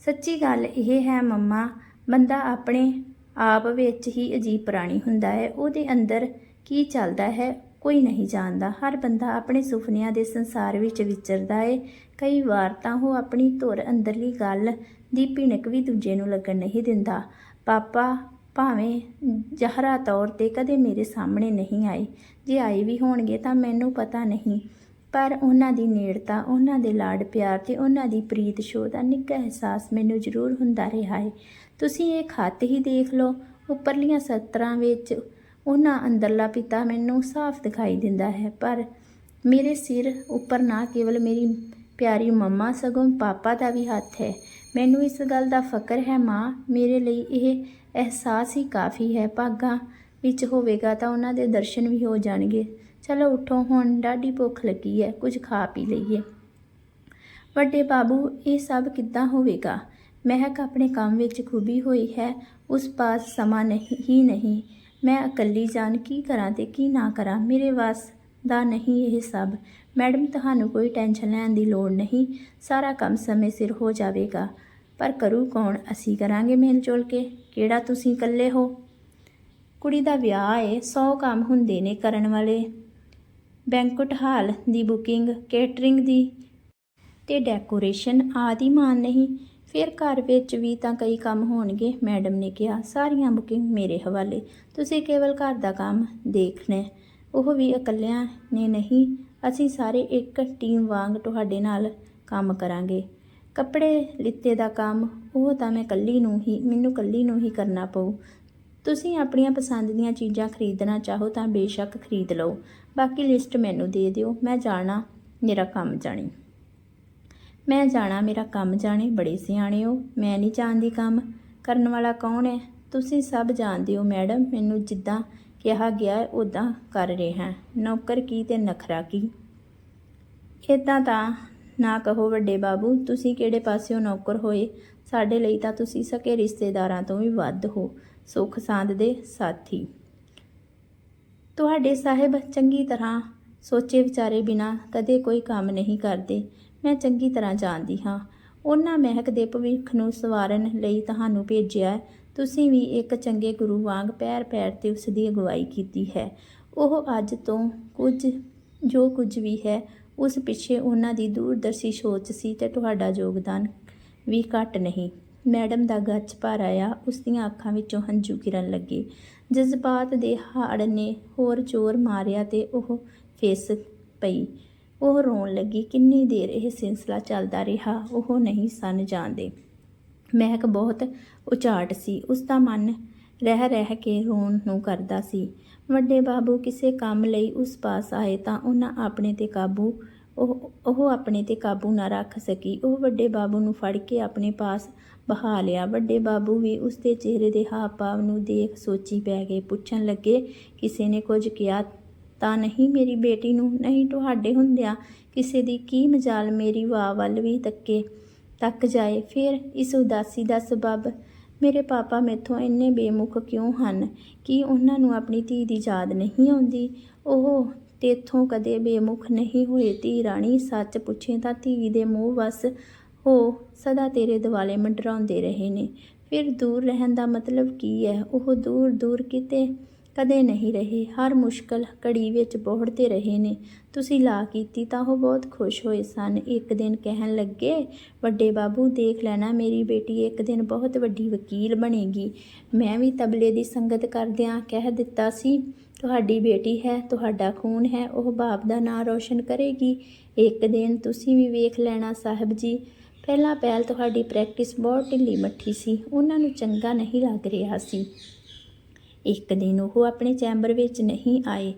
[SPEAKER 1] ਸੱਚੀ ਗੱਲ ਇਹ ਹੈ, ਮੰਮਾ, ਬੰਦਾ ਆਪਣੇ ਆਪ ਵਿੱਚ ਹੀ ਅਜੀਬ ਪ੍ਰਾਣੀ ਹੁੰਦਾ ਹੈ। ਉਹਦੇ ਅੰਦਰ ਕੀ ਚੱਲਦਾ ਹੈ, ਕੋਈ ਨਹੀਂ ਜਾਣਦਾ। ਹਰ ਬੰਦਾ ਆਪਣੇ ਸੁਪਨਿਆਂ ਦੇ ਸੰਸਾਰ ਵਿੱਚ ਵਿਚਰਦਾ ਏ। ਕਈ ਵਾਰ ਤਾਂ ਉਹ ਆਪਣੀ ਧੁਰ ਅੰਦਰਲੀ ਗੱਲ ਦੀ ਭਿਣਕ ਵੀ ਦੂਜੇ ਨੂੰ ਲੱਗਣ ਨਹੀਂ ਦਿੰਦਾ। ਪਾਪਾ, ਭਾਵੇਂ ਜ਼ਹਰਾ ਤੌਰ ਤੇ ਕਦੇ ਮੇਰੇ ਸਾਹਮਣੇ ਨਹੀਂ ਆਏ। ਜੇ ਆਏ ਵੀ ਹੋਣਗੇ ਤਾਂ ਮੈਨੂੰ ਪਤਾ ਨਹੀਂ। ਪਰ ਉਹਨਾਂ ਦੀ ਨੇੜਤਾ, ਉਹਨਾਂ ਦੇ ਲਾਡ ਪਿਆਰ ਤੇ ਉਹਨਾਂ ਦੀ ਪ੍ਰੀਤ ਸ਼ੋਅ ਦਾ ਨਿੱਘਾ ਅਹਿਸਾਸ ਮੈਨੂੰ ਜ਼ਰੂਰ ਹੁੰਦਾ ਰਿਹਾ ਹੈ ਤੁਸੀਂ ਇਹ ਖੱਤ ਹੀ ਦੇਖ ਲਓ, ਉੱਪਰਲੀਆਂ ਸਤਰਾਂ ਵਿੱਚ ਉਹਨਾਂ ਅੰਦਰਲਾ ਪਿਤਾ ਮੈਨੂੰ ਸਾਫ਼ ਦਿਖਾਈ ਦਿੰਦਾ ਹੈ, ਪਰ ਮੇਰੇ ਸਿਰ ਉੱਪਰ ਨਾ ਕੇਵਲ ਮੇਰੀ ਪਿਆਰੀ ਮੰਮਾ, ਸਗੋਂ ਪਾਪਾ ਦਾ ਵੀ ਹੱਥ ਹੈ। ਮੈਨੂੰ ਇਸ ਗੱਲ ਦਾ ਫਕਰ ਹੈ, ਮਾਂ, ਮੇਰੇ ਲਈ ਇਹ ਅਹਿਸਾਸ ਹੀ ਕਾਫੀ ਹੈ। ਭਾਗਾਂ ਵਿੱਚ ਹੋਵੇਗਾ ਤਾਂ ਉਹਨਾਂ ਦੇ ਦਰਸ਼ਨ ਵੀ ਹੋ ਜਾਣਗੇ। ਚਲੋ ਉਠੋ, ਹੁਣ ਡਾਢੀ ਭੁੱਖ ਲੱਗੀ ਹੈ, ਕੁਝ ਖਾ ਪੀ ਲਈਏ। ਵੱਡੇ ਬਾਬੂ, ਇਹ ਸਭ ਕਿੱਦਾਂ ਹੋਵੇਗਾ? ਮਹਿਕ ਆਪਣੇ ਕੰਮ ਵਿੱਚ ਖੂਬੀ ਹੋਈ ਹੈ, ਉਸ ਪਾਸ ਸਮਾਂ ਨਹੀਂ, ਹੀ ਨਹੀਂ। ਮੈਂ ਇਕੱਲੀ ਜਾਣ ਕੀ ਕਰਾਂ ਤੇ ਕੀ ਨਾ ਕਰਾਂ, ਮੇਰੇ ਵਾਸ ਦਾ ਨਹੀਂ ਇਹ ਸਭ। ਮੈਡਮ, ਤੁਹਾਨੂੰ ਕੋਈ ਟੈਨਸ਼ਨ ਲੈਣ ਦੀ ਲੋੜ ਨਹੀਂ, ਸਾਰਾ ਕੰਮ ਸਮੇਂ ਸਿਰ ਹੋ ਜਾਵੇਗਾ। ਪਰ ਕਰੂ ਕੌਣ, ਅਸੀਂ ਕਰਾਂਗੇ ਮੇਲ ਜੋਲ ਕੇ, ਕਿਹੜਾ ਤੁਸੀਂ ਇਕੱਲੇ ਹੋ? ਕੁੜੀ ਦਾ ਵਿਆਹ ਏ 100 ਕੰਮ ਹੁੰਦੇ ਨੇ ਕਰਨ ਵਾਲੇ। ਬੈਂਕਟ ਹਾਲ ਦੀ ਬੁਕਿੰਗ, ਕੇਟਰਿੰਗ ਦੀ ਤੇ ਡੈਕੋਰੇਸ਼ਨ ਆਦਿ ਮਾਨ ਨਹੀਂ। ਫਿਰ ਘਰ ਵਿੱਚ ਵੀ ਤਾਂ ਕਈ ਕੰਮ ਹੋਣਗੇ, ਮੈਡਮ ਨੇ ਕਿਹਾ। ਸਾਰੀਆਂ ਬੁਕਿੰਗ ਮੇਰੇ ਹਵਾਲੇ। ਤੁਸੀਂ ਕੇਵਲ ਘਰ ਦਾ ਕੰਮ ਦੇਖਣਾ ਉਹ ਵੀ ਇਕੱਲਿਆਂ ਨੇ ਨਹੀਂ, ਅਸੀਂ ਸਾਰੇ ਇੱਕ ਟੀਮ ਵਾਂਗ ਤੁਹਾਡੇ ਨਾਲ ਕੰਮ ਕਰਾਂਗੇ। ਕੱਪੜੇ ਲਿੱਤੇ ਦਾ ਕੰਮ, ਉਹ ਤਾਂ ਮੈਂ ਕੱਲੀ ਨੂੰ ਹੀ, ਮੈਨੂੰ ਕੱਲੀ ਨੂੰ ਹੀ ਕਰਨਾ ਪਊ। ਤੁਸੀਂ ਆਪਣੀਆਂ ਪਸੰਦ ਦੀਆਂ ਚੀਜ਼ਾਂ ਖਰੀਦਣਾ ਚਾਹੋ ਤਾਂ ਬੇਸ਼ੱਕ ਖਰੀਦ ਲਓ। ਬਾਕੀ ਲਿਸਟ ਮੈਨੂੰ ਦੇ ਦਿਓ, ਮੈਂ ਜਾਣਾ, ਮੇਰਾ ਕੰਮ ਜਾਣੀ। ਮੈਂ ਜਾਣਾ, ਮੇਰਾ ਕੰਮ ਜਾਣੇ, ਬੜੇ ਸਿਆਣੇ ਹੋ। ਮੈਂ ਨਹੀਂ ਜਾਣਦੀ ਕੰਮ। ਕਰਨ ਵਾਲਾ ਕੌਣ ਹੈ? ਤੁਸੀਂ ਸਭ ਜਾਣਦੇ ਹੋ ਮੈਡਮ, ਮੈਨੂੰ ਜਿੱਦਾਂ ਕਿਹਾ ਗਿਆ ਹੈ ਉਦਾਂ ਕਰ ਰਿਹਾ ਨੌਕਰ ਕੀ ਤੇ ਨਖਰਾ ਕੀ? ਇਦਾਂ ਤਾਂ ਨਾ ਕਹੋ ਵੱਡੇ ਬਾਬੂ, ਤੁਸੀਂ ਕਿਹੜੇ ਪਾਸਿਓਂ ਨੌਕਰ ਹੋਏ? ਸਾਡੇ ਲਈ ਤਾਂ ਤੁਸੀਂ ਸਕੇ ਰਿਸ਼ਤੇਦਾਰਾਂ ਤੋਂ ਵੀ ਵੱਧ ਹੋ। ਸੁੱਖ ਸਾਂਦ ਦੇ ਸਾਥੀ। ਤੁਹਾਡੇ ਸਾਹਿਬ ਚੰਗੀ ਤਰ੍ਹਾਂ ਸੋਚੇ ਵਿਚਾਰੇ ਬਿਨਾ ਕਦੇ ਕੋਈ ਕੰਮ ਨਹੀਂ ਕਰਦੇ। ਮੈਂ ਚੰਗੀ ਤਰ੍ਹਾਂ ਜਾਣਦੀ ਹਾਂ। ਉਹਨਾਂ ਮਹਿਕ ਦੇ ਭਵਿੱਖ ਨੂੰ ਸਵਾਰਨ ਲਈ ਤੁਹਾਨੂੰ ਭੇਜਿਆ ਤੁਸੀਂ ਵੀ ਇੱਕ ਚੰਗੇ ਗੁਰੂ ਵਾਂਗ ਪੈਰ ਪੈਰ ਤੇ ਉਸ ਦੀ ਅਗਵਾਈ ਕੀਤੀ ਹੈ। ਉਹ ਅੱਜ ਤੋਂ ਕੁਝ, ਜੋ ਕੁਝ ਵੀ ਹੈ, ਉਸ ਪਿੱਛੇ ਉਹਨਾਂ ਦੀ ਦੂਰਦਰਸ਼ੀ ਸੋਚ ਸੀ ਤੇ ਤੁਹਾਡਾ ਯੋਗਦਾਨ ਵੀ ਘੱਟ ਨਹੀਂ। ਮੈਡਮ ਦਾ ਗੱਚ ਭਰ ਆਇਆ, ਉਸ ਦੀਆਂ ਅੱਖਾਂ ਵਿੱਚੋਂ ਹੰਝੂ ਗਿਰਨ ਲੱਗੇ। ਜਜ਼ਬਾਤ ਦੇ ਹਾੜ ਨੇ ਹੋਰ ਜ਼ੋਰ ਮਾਰਿਆ ਤੇ ਉਹ ਫੇਸ ਪਈ। ਉਹ ਰੋਣ ਲੱਗੀ, ਕਿੰਨੀ ਦੇਰ ਇਹ ਸਿਲਸਿਲਾ ਚੱਲਦਾ ਰਿਹਾ? ਉਹ ਨਹੀਂ ਸਨ ਜਾਣਦੇ। ਮਹਿਕ ਬਹੁਤ ਉਚਾਟ ਸੀ। ਉਸ ਦਾ ਮਨ ਰਹਿ ਰਹਿ ਕੇ ਰੋਣ ਨੂੰ ਕਰਦਾ ਸੀ। ਵੱਡੇ ਬਾਬੂ, ਕਿਸੇ ਕੰਮ ਲਈ ਉਸ ਪਾਸ ਆਏ ਤਾਂ ਉਹਨਾਂ ਆਪਣੇ ਤੇ ਕਾਬੂ, ਉਹ ਉਹ ਆਪਣੇ ਤੇ ਕਾਬੂ ਨਾ ਰੱਖ ਸਕੀ। ਉਹ ਵੱਡੇ ਬਾਬੂ ਨੂੰ ਫੜ ਕੇ ਆਪਣੇ ਪਾਸ ਬਹਾ ਲਿਆ। ਵੱਡੇ ਬਾਬੂ ਵੀ ਉਸ ਦੇ ਚਿਹਰੇ ਦੇ ਹਾਵ ਭਾਵ ਨੂੰ ਦੇਖ ਸੋਚੀ ਪੈ ਗਏ। ਪੁੱਛਣ ਲੱਗੇ, ਕਿਸੇ ਨੇ ਕੁਝ ਕਿਹਾ ਤਾਂ ਨਹੀਂ ਮੇਰੀ ਬੇਟੀ ਨੂੰ, ਨਹੀਂ ਤੁਹਾਡੇ ਹੁੰਦਿਆਂ ਕਿਸੇ ਦੀ ਕੀ ਮਜਾਲ ਮੇਰੀ ਵਾਹ ਵੱਲ ਵੀ ਤੱਕੇ। ਤੱਕ ਜਾਏ ਫਿਰ ਇਸ ਉਦਾਸੀ ਦਾ ਸਬਬ। ਮੇਰੇ ਪਾਪਾ ਮੈਥੋਂ ਇੰਨੇ ਬੇਮੁਖ ਕਿਉਂ ਹਨ ਕਿ ਉਹਨਾਂ ਨੂੰ ਆਪਣੀ ਧੀ ਦੀ ਯਾਦ ਨਹੀਂ ਆਉਂਦੀ? ਉਹ ਤੇਥੋਂ ਕਦੇ ਬੇਮੁਖ ਨਹੀਂ ਹੋਏ ਧੀ ਰਾਣੀ, ਸੱਚ ਪੁੱਛੇ ਤਾਂ ਧੀ ਦੇ ਮੂੰਹ ਵਸ। ਹੋ, ਸਦਾ ਤੇਰੇ ਦਿਵਾਲੇ ਮੰਡਰਾਉਂਦੇ ਰਹੇ ਨੇ। ਫਿਰ ਦੂਰ ਰਹਿਣ ਦਾ ਮਤਲਬ ਕੀ ਹੈ ਉਹ ਦੂਰ ਦੂਰ ਕਿਤੇ ਕਦੇ ਨਹੀਂ ਰਹੇ। ਹਰ ਮੁਸ਼ਕਲ ਘੜੀ ਵਿੱਚ ਬੋੜਦੇ ਰਹੇ ਨੇ। ਤੁਸੀਂ ਲਾ ਕੀਤੀ ਤਾਂ ਉਹ ਬਹੁਤ ਖੁਸ਼ ਹੋਏ ਸਨ। ਇੱਕ ਦਿਨ ਕਹਿਣ ਲੱਗੇ, ਵੱਡੇ ਬਾਬੂ, ਦੇਖ ਲੈਣਾ ਮੇਰੀ ਬੇਟੀ, ਇੱਕ ਦਿਨ ਬਹੁਤ ਵੱਡੀ ਵਕੀਲ ਬਣੇਗੀ। ਮੈਂ ਵੀ ਤਬਲੇ ਦੀ ਸੰਗਤ ਕਰਦਿਆਂ ਕਹਿ ਦਿੱਤਾ ਸੀ, ਤੁਹਾਡੀ ਬੇਟੀ ਹੈ, ਤੁਹਾਡਾ ਖੂਨ ਹੈ, ਉਹ ਬਾਪ ਦਾ ਨਾਂ ਰੋਸ਼ਨ ਕਰੇਗੀ। ਇੱਕ ਦਿਨ ਤੁਸੀਂ ਵੀ ਵੇਖ ਲੈਣਾ ਸਾਹਿਬ ਜੀ। ਪਹਿਲਾਂ ਪਹਿਲ ਤੁਹਾਡੀ ਪ੍ਰੈਕਟਿਸ ਬਹੁਤ ਢਿੱਲੀ ਮੱਠੀ ਸੀ। ਉਹਨਾਂ ਨੂੰ ਚੰਗਾ ਨਹੀਂ ਲੱਗ ਰਿਹਾ ਸੀ। ਇੱਕ ਦਿਨ ਉਹ ਆਪਣੇ ਚੈਂਬਰ ਵਿੱਚ ਨਹੀਂ ਆਏ।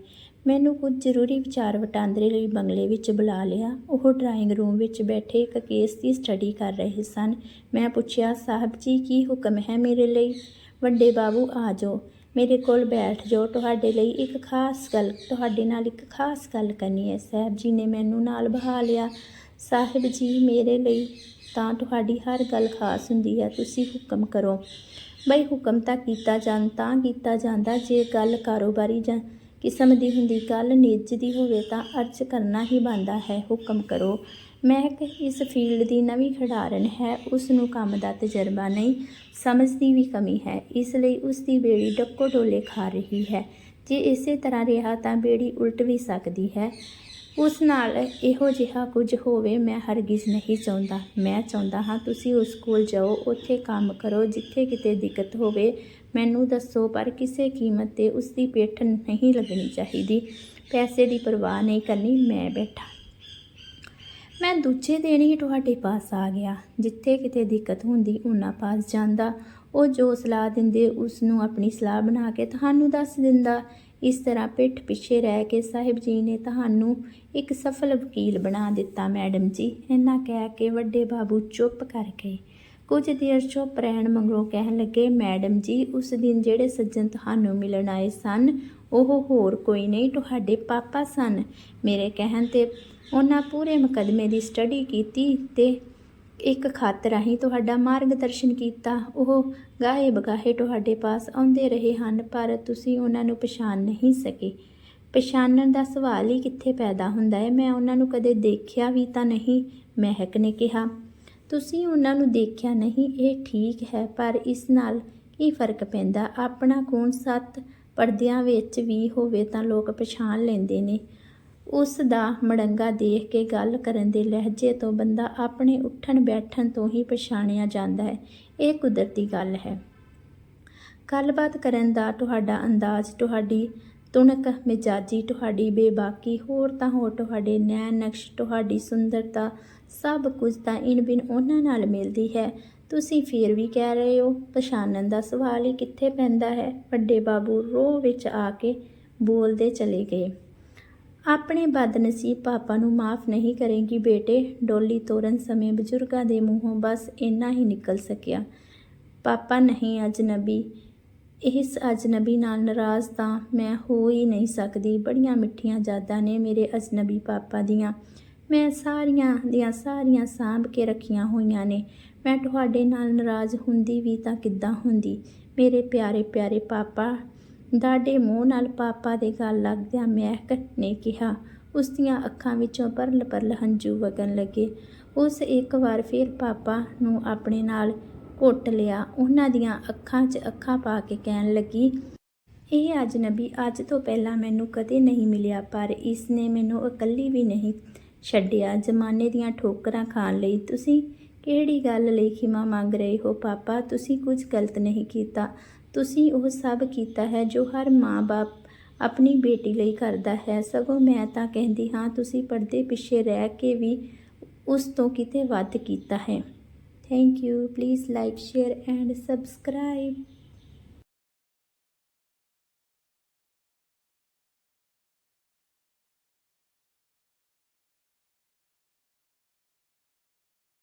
[SPEAKER 1] ਮੈਨੂੰ ਕੁਝ ਜ਼ਰੂਰੀ ਵਿਚਾਰ ਵਟਾਂਦਰੇ ਲਈ ਬੰਗਲੇ ਵਿੱਚ ਬੁਲਾ ਲਿਆ। ਉਹ ਡਰਾਇੰਗ ਰੂਮ ਵਿੱਚ ਬੈਠੇ ਇੱਕ ਕੇਸ ਦੀ ਸਟੱਡੀ ਕਰ ਰਹੇ ਸਨ। ਮੈਂ ਪੁੱਛਿਆ, ਸਾਹਿਬ ਜੀ, ਕੀ ਹੁਕਮ ਹੈ ਮੇਰੇ ਲਈ? ਵੱਡੇ ਬਾਬੂ, ਆ ਜਾਓ। ਮੇਰੇ ਕੋਲ ਬੈਠ ਜਾਓ। ਤੁਹਾਡੇ ਲਈ ਇੱਕ ਖਾਸ ਗੱਲ, ਤੁਹਾਡੇ ਨਾਲ ਇੱਕ ਖਾਸ ਗੱਲ ਕਰਨੀ ਹੈ। ਸਾਹਿਬ ਜੀ ਨੇ ਮੈਨੂੰ ਨਾਲ ਬਹਾ ਲਿਆ। ਸਾਹਿਬ ਜੀ, ਮੇਰੇ ਲਈ ਤਾਂ ਤੁਹਾਡੀ ਹਰ ਗੱਲ ਖਾਸ ਹੁੰਦੀ ਹੈ। ਤੁਸੀਂ ਹੁਕਮ ਕਰੋ। ਬਈ ਹੁਕਮ ਤਾਂ ਕੀਤਾ ਜਾਂ ਤਾਂ ਕੀਤਾ ਜਾਂਦਾ। ਜੇ ਗੱਲ ਕਾਰੋਬਾਰੀ ਜਾਂ ਕਿਸਮ ਦੀ ਹੁੰਦੀ, ਗੱਲ ਨਿੱਜ ਦੀ ਹੋਵੇ ਤਾਂ ਅਰਜ਼ ਕਰਨਾ ਹੀ ਬਣਦਾ ਹੈ, ਹੁਕਮ ਕਰੋ। ਮਹਿਕ ਇਸ ਫੀਲਡ ਦੀ ਨਵੀਂ ਖਿਡਾਰਨ ਹੈ ਉਸ ਨੂੰ ਕੰਮ ਦਾ ਤਜਰਬਾ ਨਹੀਂ ਸਮਝ ਦੀ ਵੀ ਕਮੀ ਹੈ, ਇਸ ਲਈ ਉਸ ਦੀ ਬੇੜੀ ਡੱਕੋ ਡੋਲੇ ਖਾ ਰਹੀ ਹੈ। ਜੇ ਇਸੇ ਤਰ੍ਹਾਂ ਰਿਹਾ ਤਾਂ ਬੇੜੀ ਉਲਟ ਵੀ ਸਕਦੀ ਹੈ। ਉਸ ਨਾਲ ਇਹੋ ਜਿਹਾ ਕੁਝ ਹੋਵੇ, ਮੈਂ ਹਰਗਿਜ਼ ਨਹੀਂ ਚਾਹੁੰਦਾ। ਮੈਂ ਚਾਹੁੰਦਾ ਹਾਂ ਤੁਸੀਂ ਉਸ ਕੋਲ ਜਾਓ, ਉੱਥੇ ਕੰਮ ਕਰੋ, ਜਿੱਥੇ ਕਿਤੇ ਦਿੱਕਤ ਹੋਵੇ। ਮੈਨੂੰ ਦੱਸੋ, ਪਰ ਕਿਸੇ ਕੀਮਤ ਤੇ ਉਸ ਦੀ ਪਿੱਠ ਨਹੀਂ ਲੱਗਣੀ ਚਾਹੀਦੀ। ਪੈਸੇ ਦੀ ਪਰਵਾਹ ਨਹੀਂ ਕਰਨੀ, ਮੈਂ ਬੈਠਾ। ਮੈਂ ਦੂਜੇ ਦਿਨ ਹੀ ਤੁਹਾਡੇ ਪਾਸ ਆ ਗਿਆ। ਜਿੱਥੇ ਕਿਤੇ ਦਿੱਕਤ ਹੁੰਦੀ, ਉਹਨਾਂ ਪਾਸ ਜਾਂਦਾ। ਉਹ ਜੋ ਸਲਾਹ ਦਿੰਦੇ ਉਸ ਨੂੰ ਆਪਣੀ ਸਲਾਹ ਬਣਾ ਕੇ ਤੁਹਾਨੂੰ ਦੱਸ ਦਿੰਦਾ। ਇਸ ਤਰ੍ਹਾਂ ਪਿੱਠ ਪਿੱਛੇ ਰਹਿ ਕੇ ਸਾਹਿਬ ਜੀ ਨੇ ਤੁਹਾਨੂੰ ਇੱਕ ਸਫਲ ਵਕੀਲ ਬਣਾ ਦਿੱਤਾ ਮੈਡਮ ਜੀ। ਇੰਨਾ ਕਹਿ ਕੇ ਵੱਡੇ ਬਾਬੂ ਚੁੱਪ ਕਰ ਗਏ। ਕੁਝ ਦੇਰ ਚੁੱਪ ਰਹਿਣ ਮੰਗਰੋਂ ਕਹਿਣ ਲੱਗੇ, ਮੈਡਮ ਜੀ, ਉਸ ਦਿਨ ਜਿਹੜੇ ਸੱਜਣ ਤੁਹਾਨੂੰ ਮਿਲਣ ਆਏ ਸਨ, ਉਹ ਹੋਰ ਕੋਈ ਨਹੀਂ, ਤੁਹਾਡੇ ਪਾਪਾ ਸਨ। ਮੇਰੇ ਕਹਿਣ ਤੇ ਉਹਨਾਂ ਪੂਰੇ ਮੁਕੱਦਮੇ ਦੀ ਸਟੱਡੀ ਕੀਤੀ ਤੇ ਇੱਕ ਖਤ ਰਾਹੀਂ ਤੁਹਾਡਾ ਮਾਰਗਦਰਸ਼ਨ ਕੀਤਾ। ਉਹ ਗਾਹੇ ਬਗਾਹੇ ਤੁਹਾਡੇ ਪਾਸ ਆਉਂਦੇ ਰਹੇ ਹਨ, ਪਰ ਤੁਸੀਂ ਉਹਨਾਂ ਨੂੰ ਪਛਾਣ ਨਹੀਂ ਸਕੇ। ਪਛਾਣਨ ਦਾ ਸਵਾਲ ਹੀ ਕਿੱਥੇ ਪੈਦਾ ਹੁੰਦਾ ਹੈ? ਮੈਂ ਉਹਨਾਂ ਨੂੰ ਕਦੇ ਦੇਖਿਆ ਵੀ ਤਾਂ ਨਹੀਂ, ਮਹਿਕ ਨੇ ਕਿਹਾ। ਤੁਸੀਂ ਉਹਨਾਂ ਨੂੰ ਦੇਖਿਆ ਨਹੀਂ, ਇਹ ਠੀਕ ਹੈ, ਪਰ ਇਸ ਨਾਲ ਕੀ ਫ਼ਰਕ ਪੈਂਦਾ? ਆਪਣਾ ਖੂਨ ਸੱਤ ਪਰਦਿਆਂ ਵਿੱਚ ਵੀ ਹੋਵੇ ਤਾਂ ਲੋਕ ਪਛਾਣ ਲੈਂਦੇ ਨੇ। ਉਸ ਦਾ ਮੜੰਗਾ ਦੇਖ ਕੇ ਗੱਲ ਕਰਨ ਦੇ ਲਹਿਜੇ ਤੋਂ ਬੰਦਾ ਆਪਣੇ ਉੱਠਣ ਬੈਠਣ ਤੋਂ ਹੀ ਪਛਾਣਿਆ ਜਾਂਦਾ ਹੈ। ਇਹ ਕੁਦਰਤੀ ਗੱਲ ਹੈ। ਗੱਲਬਾਤ ਕਰਨ ਦਾ ਤੁਹਾਡਾ ਅੰਦਾਜ਼, ਤੁਹਾਡੀ ਤੁਣਕ, ਮਿਜਾਜੀ, ਤੁਹਾਡੀ ਬੇਬਾਕੀ, ਹੋਰ ਤਾਂ ਹੋਰ ਤੁਹਾਡੇ ਨੈਣ ਨਕਸ਼, ਤੁਹਾਡੀ ਸੁੰਦਰਤਾ, ਸਭ ਕੁਝ ਤਾਂ ਇਨ ਬਿਨ ਉਹਨਾਂ ਨਾਲ ਮਿਲਦੀ ਹੈ। ਤੁਸੀਂ ਫੇਰ ਵੀ ਕਹਿ ਰਹੇ ਹੋ, ਪਛਾਣਨ ਦਾ ਸਵਾਲ ਹੀ ਕਿੱਥੇ ਪੈਂਦਾ ਹੈ? ਵੱਡੇ ਬਾਬੂ ਰੋਹ ਵਿੱਚ ਆ ਕੇ ਬੋਲਦੇ ਚਲੇ ਗਏ। ਆਪਣੇ ਬਦਨਸੀਬ ਪਾਪਾ ਨੂੰ ਮਾਫ ਨਹੀਂ ਕਰੇਗੀ ਬੇਟੇ, ਡੋਲੀ ਤੋਰਨ ਸਮੇਂ ਬਜ਼ੁਰਗਾਂ ਦੇ ਮੂੰਹੋਂ ਬਸ ਇੰਨਾ ਹੀ ਨਿਕਲ ਸਕਿਆ। ਪਾਪਾ ਨਹੀਂ ਅਜਨਬੀ, ਇਸ ਅਜਨਬੀ ਨਾਲ ਨਾਰਾਜ਼ ਤਾਂ ਮੈਂ ਹੋ ਹੀ ਨਹੀਂ ਸਕਦੀ। ਬੜੀਆਂ ਮਿੱਠੀਆਂ ਯਾਦਾਂ ਨੇ ਮੇਰੇ ਅਜਨਬੀ ਪਾਪਾ ਦੀਆਂ। ਮੈਂ ਸਾਰੀਆਂ ਦੀਆਂ ਸਾਰੀਆਂ ਸਾਂਭ ਕੇ ਰੱਖੀਆਂ ਹੋਈਆਂ ਨੇ। ਮੈਂ ਤੁਹਾਡੇ ਨਾਲ ਨਾਰਾਜ਼ ਹੁੰਦੀ ਵੀ ਤਾਂ ਕਿੱਦਾਂ ਹੁੰਦੀ? ਮੇਰੇ ਪਿਆਰੇ ਪਿਆਰੇ ਪਾਪਾ ਡਾਡੇ ਮੂੰਹ ਨਾਲ ਪਾਪਾ ਦੇ ਗੱਲ ਲੱਗਦਿਆਂ ਮਹਿਕ ਨੇ ਕਿਹਾ। ਉਸ ਦੀਆਂ ਅੱਖਾਂ ਵਿੱਚੋਂ ਪਰਲ ਪਰਲ ਹੰਝੂ ਵਗਣ ਲੱਗੇ। ਉਸ ਇੱਕ ਵਾਰ ਫਿਰ ਪਾਪਾ ਨੂੰ ਆਪਣੇ ਨਾਲ ਘੁੱਟ ਲਿਆ। ਉਹਨਾਂ ਦੀਆਂ ਅੱਖਾਂ 'ਚ ਅੱਖਾਂ ਪਾ ਕੇ ਕਹਿਣ ਲੱਗੀ, ਇਹ ਅਜਨਬੀ ਅੱਜ ਤੋਂ ਪਹਿਲਾਂ ਮੈਨੂੰ ਕਦੇ ਨਹੀਂ ਮਿਲਿਆ, ਪਰ ਇਸ ਨੇ ਮੈਨੂੰ ਇਕੱਲੀ ਵੀ ਨਹੀਂ ਛੱਡਿਆ। ਜ਼ਮਾਨੇ ਦੀਆਂ ਠੋਕਰਾਂ ਖਾਣ ਲਈ ਤੁਸੀਂ ਕਿਹੜੀ ਗੱਲ ਲਈ ਖਿਮਾ ਮੰਗ ਰਹੇ ਹੋ? ਪਾਪਾ, ਤੁਸੀਂ ਕੁਝ ਗਲਤ ਨਹੀਂ ਕੀਤਾ। ਤੁਸੀਂ ਉਹ ਸਭ ਕੀਤਾ ਹੈ ਜੋ ਹਰ ਮਾਂ-ਬਾਪ ਆਪਣੀ ਬੇਟੀ ਲਈ ਕਰਦਾ ਹੈ। ਸਗੋਂ ਮੈਂ ਤਾਂ ਕਹਿੰਦੀ ਹਾਂ, ਤੁਸੀਂ ਪਰਦੇ ਪਿੱਛੇ ਰਹਿ ਕੇ ਵੀ ਉਸ ਤੋਂ ਕਿਤੇ ਵੱਧ ਕੀਤਾ ਹੈ। Thank you please like share and subscribe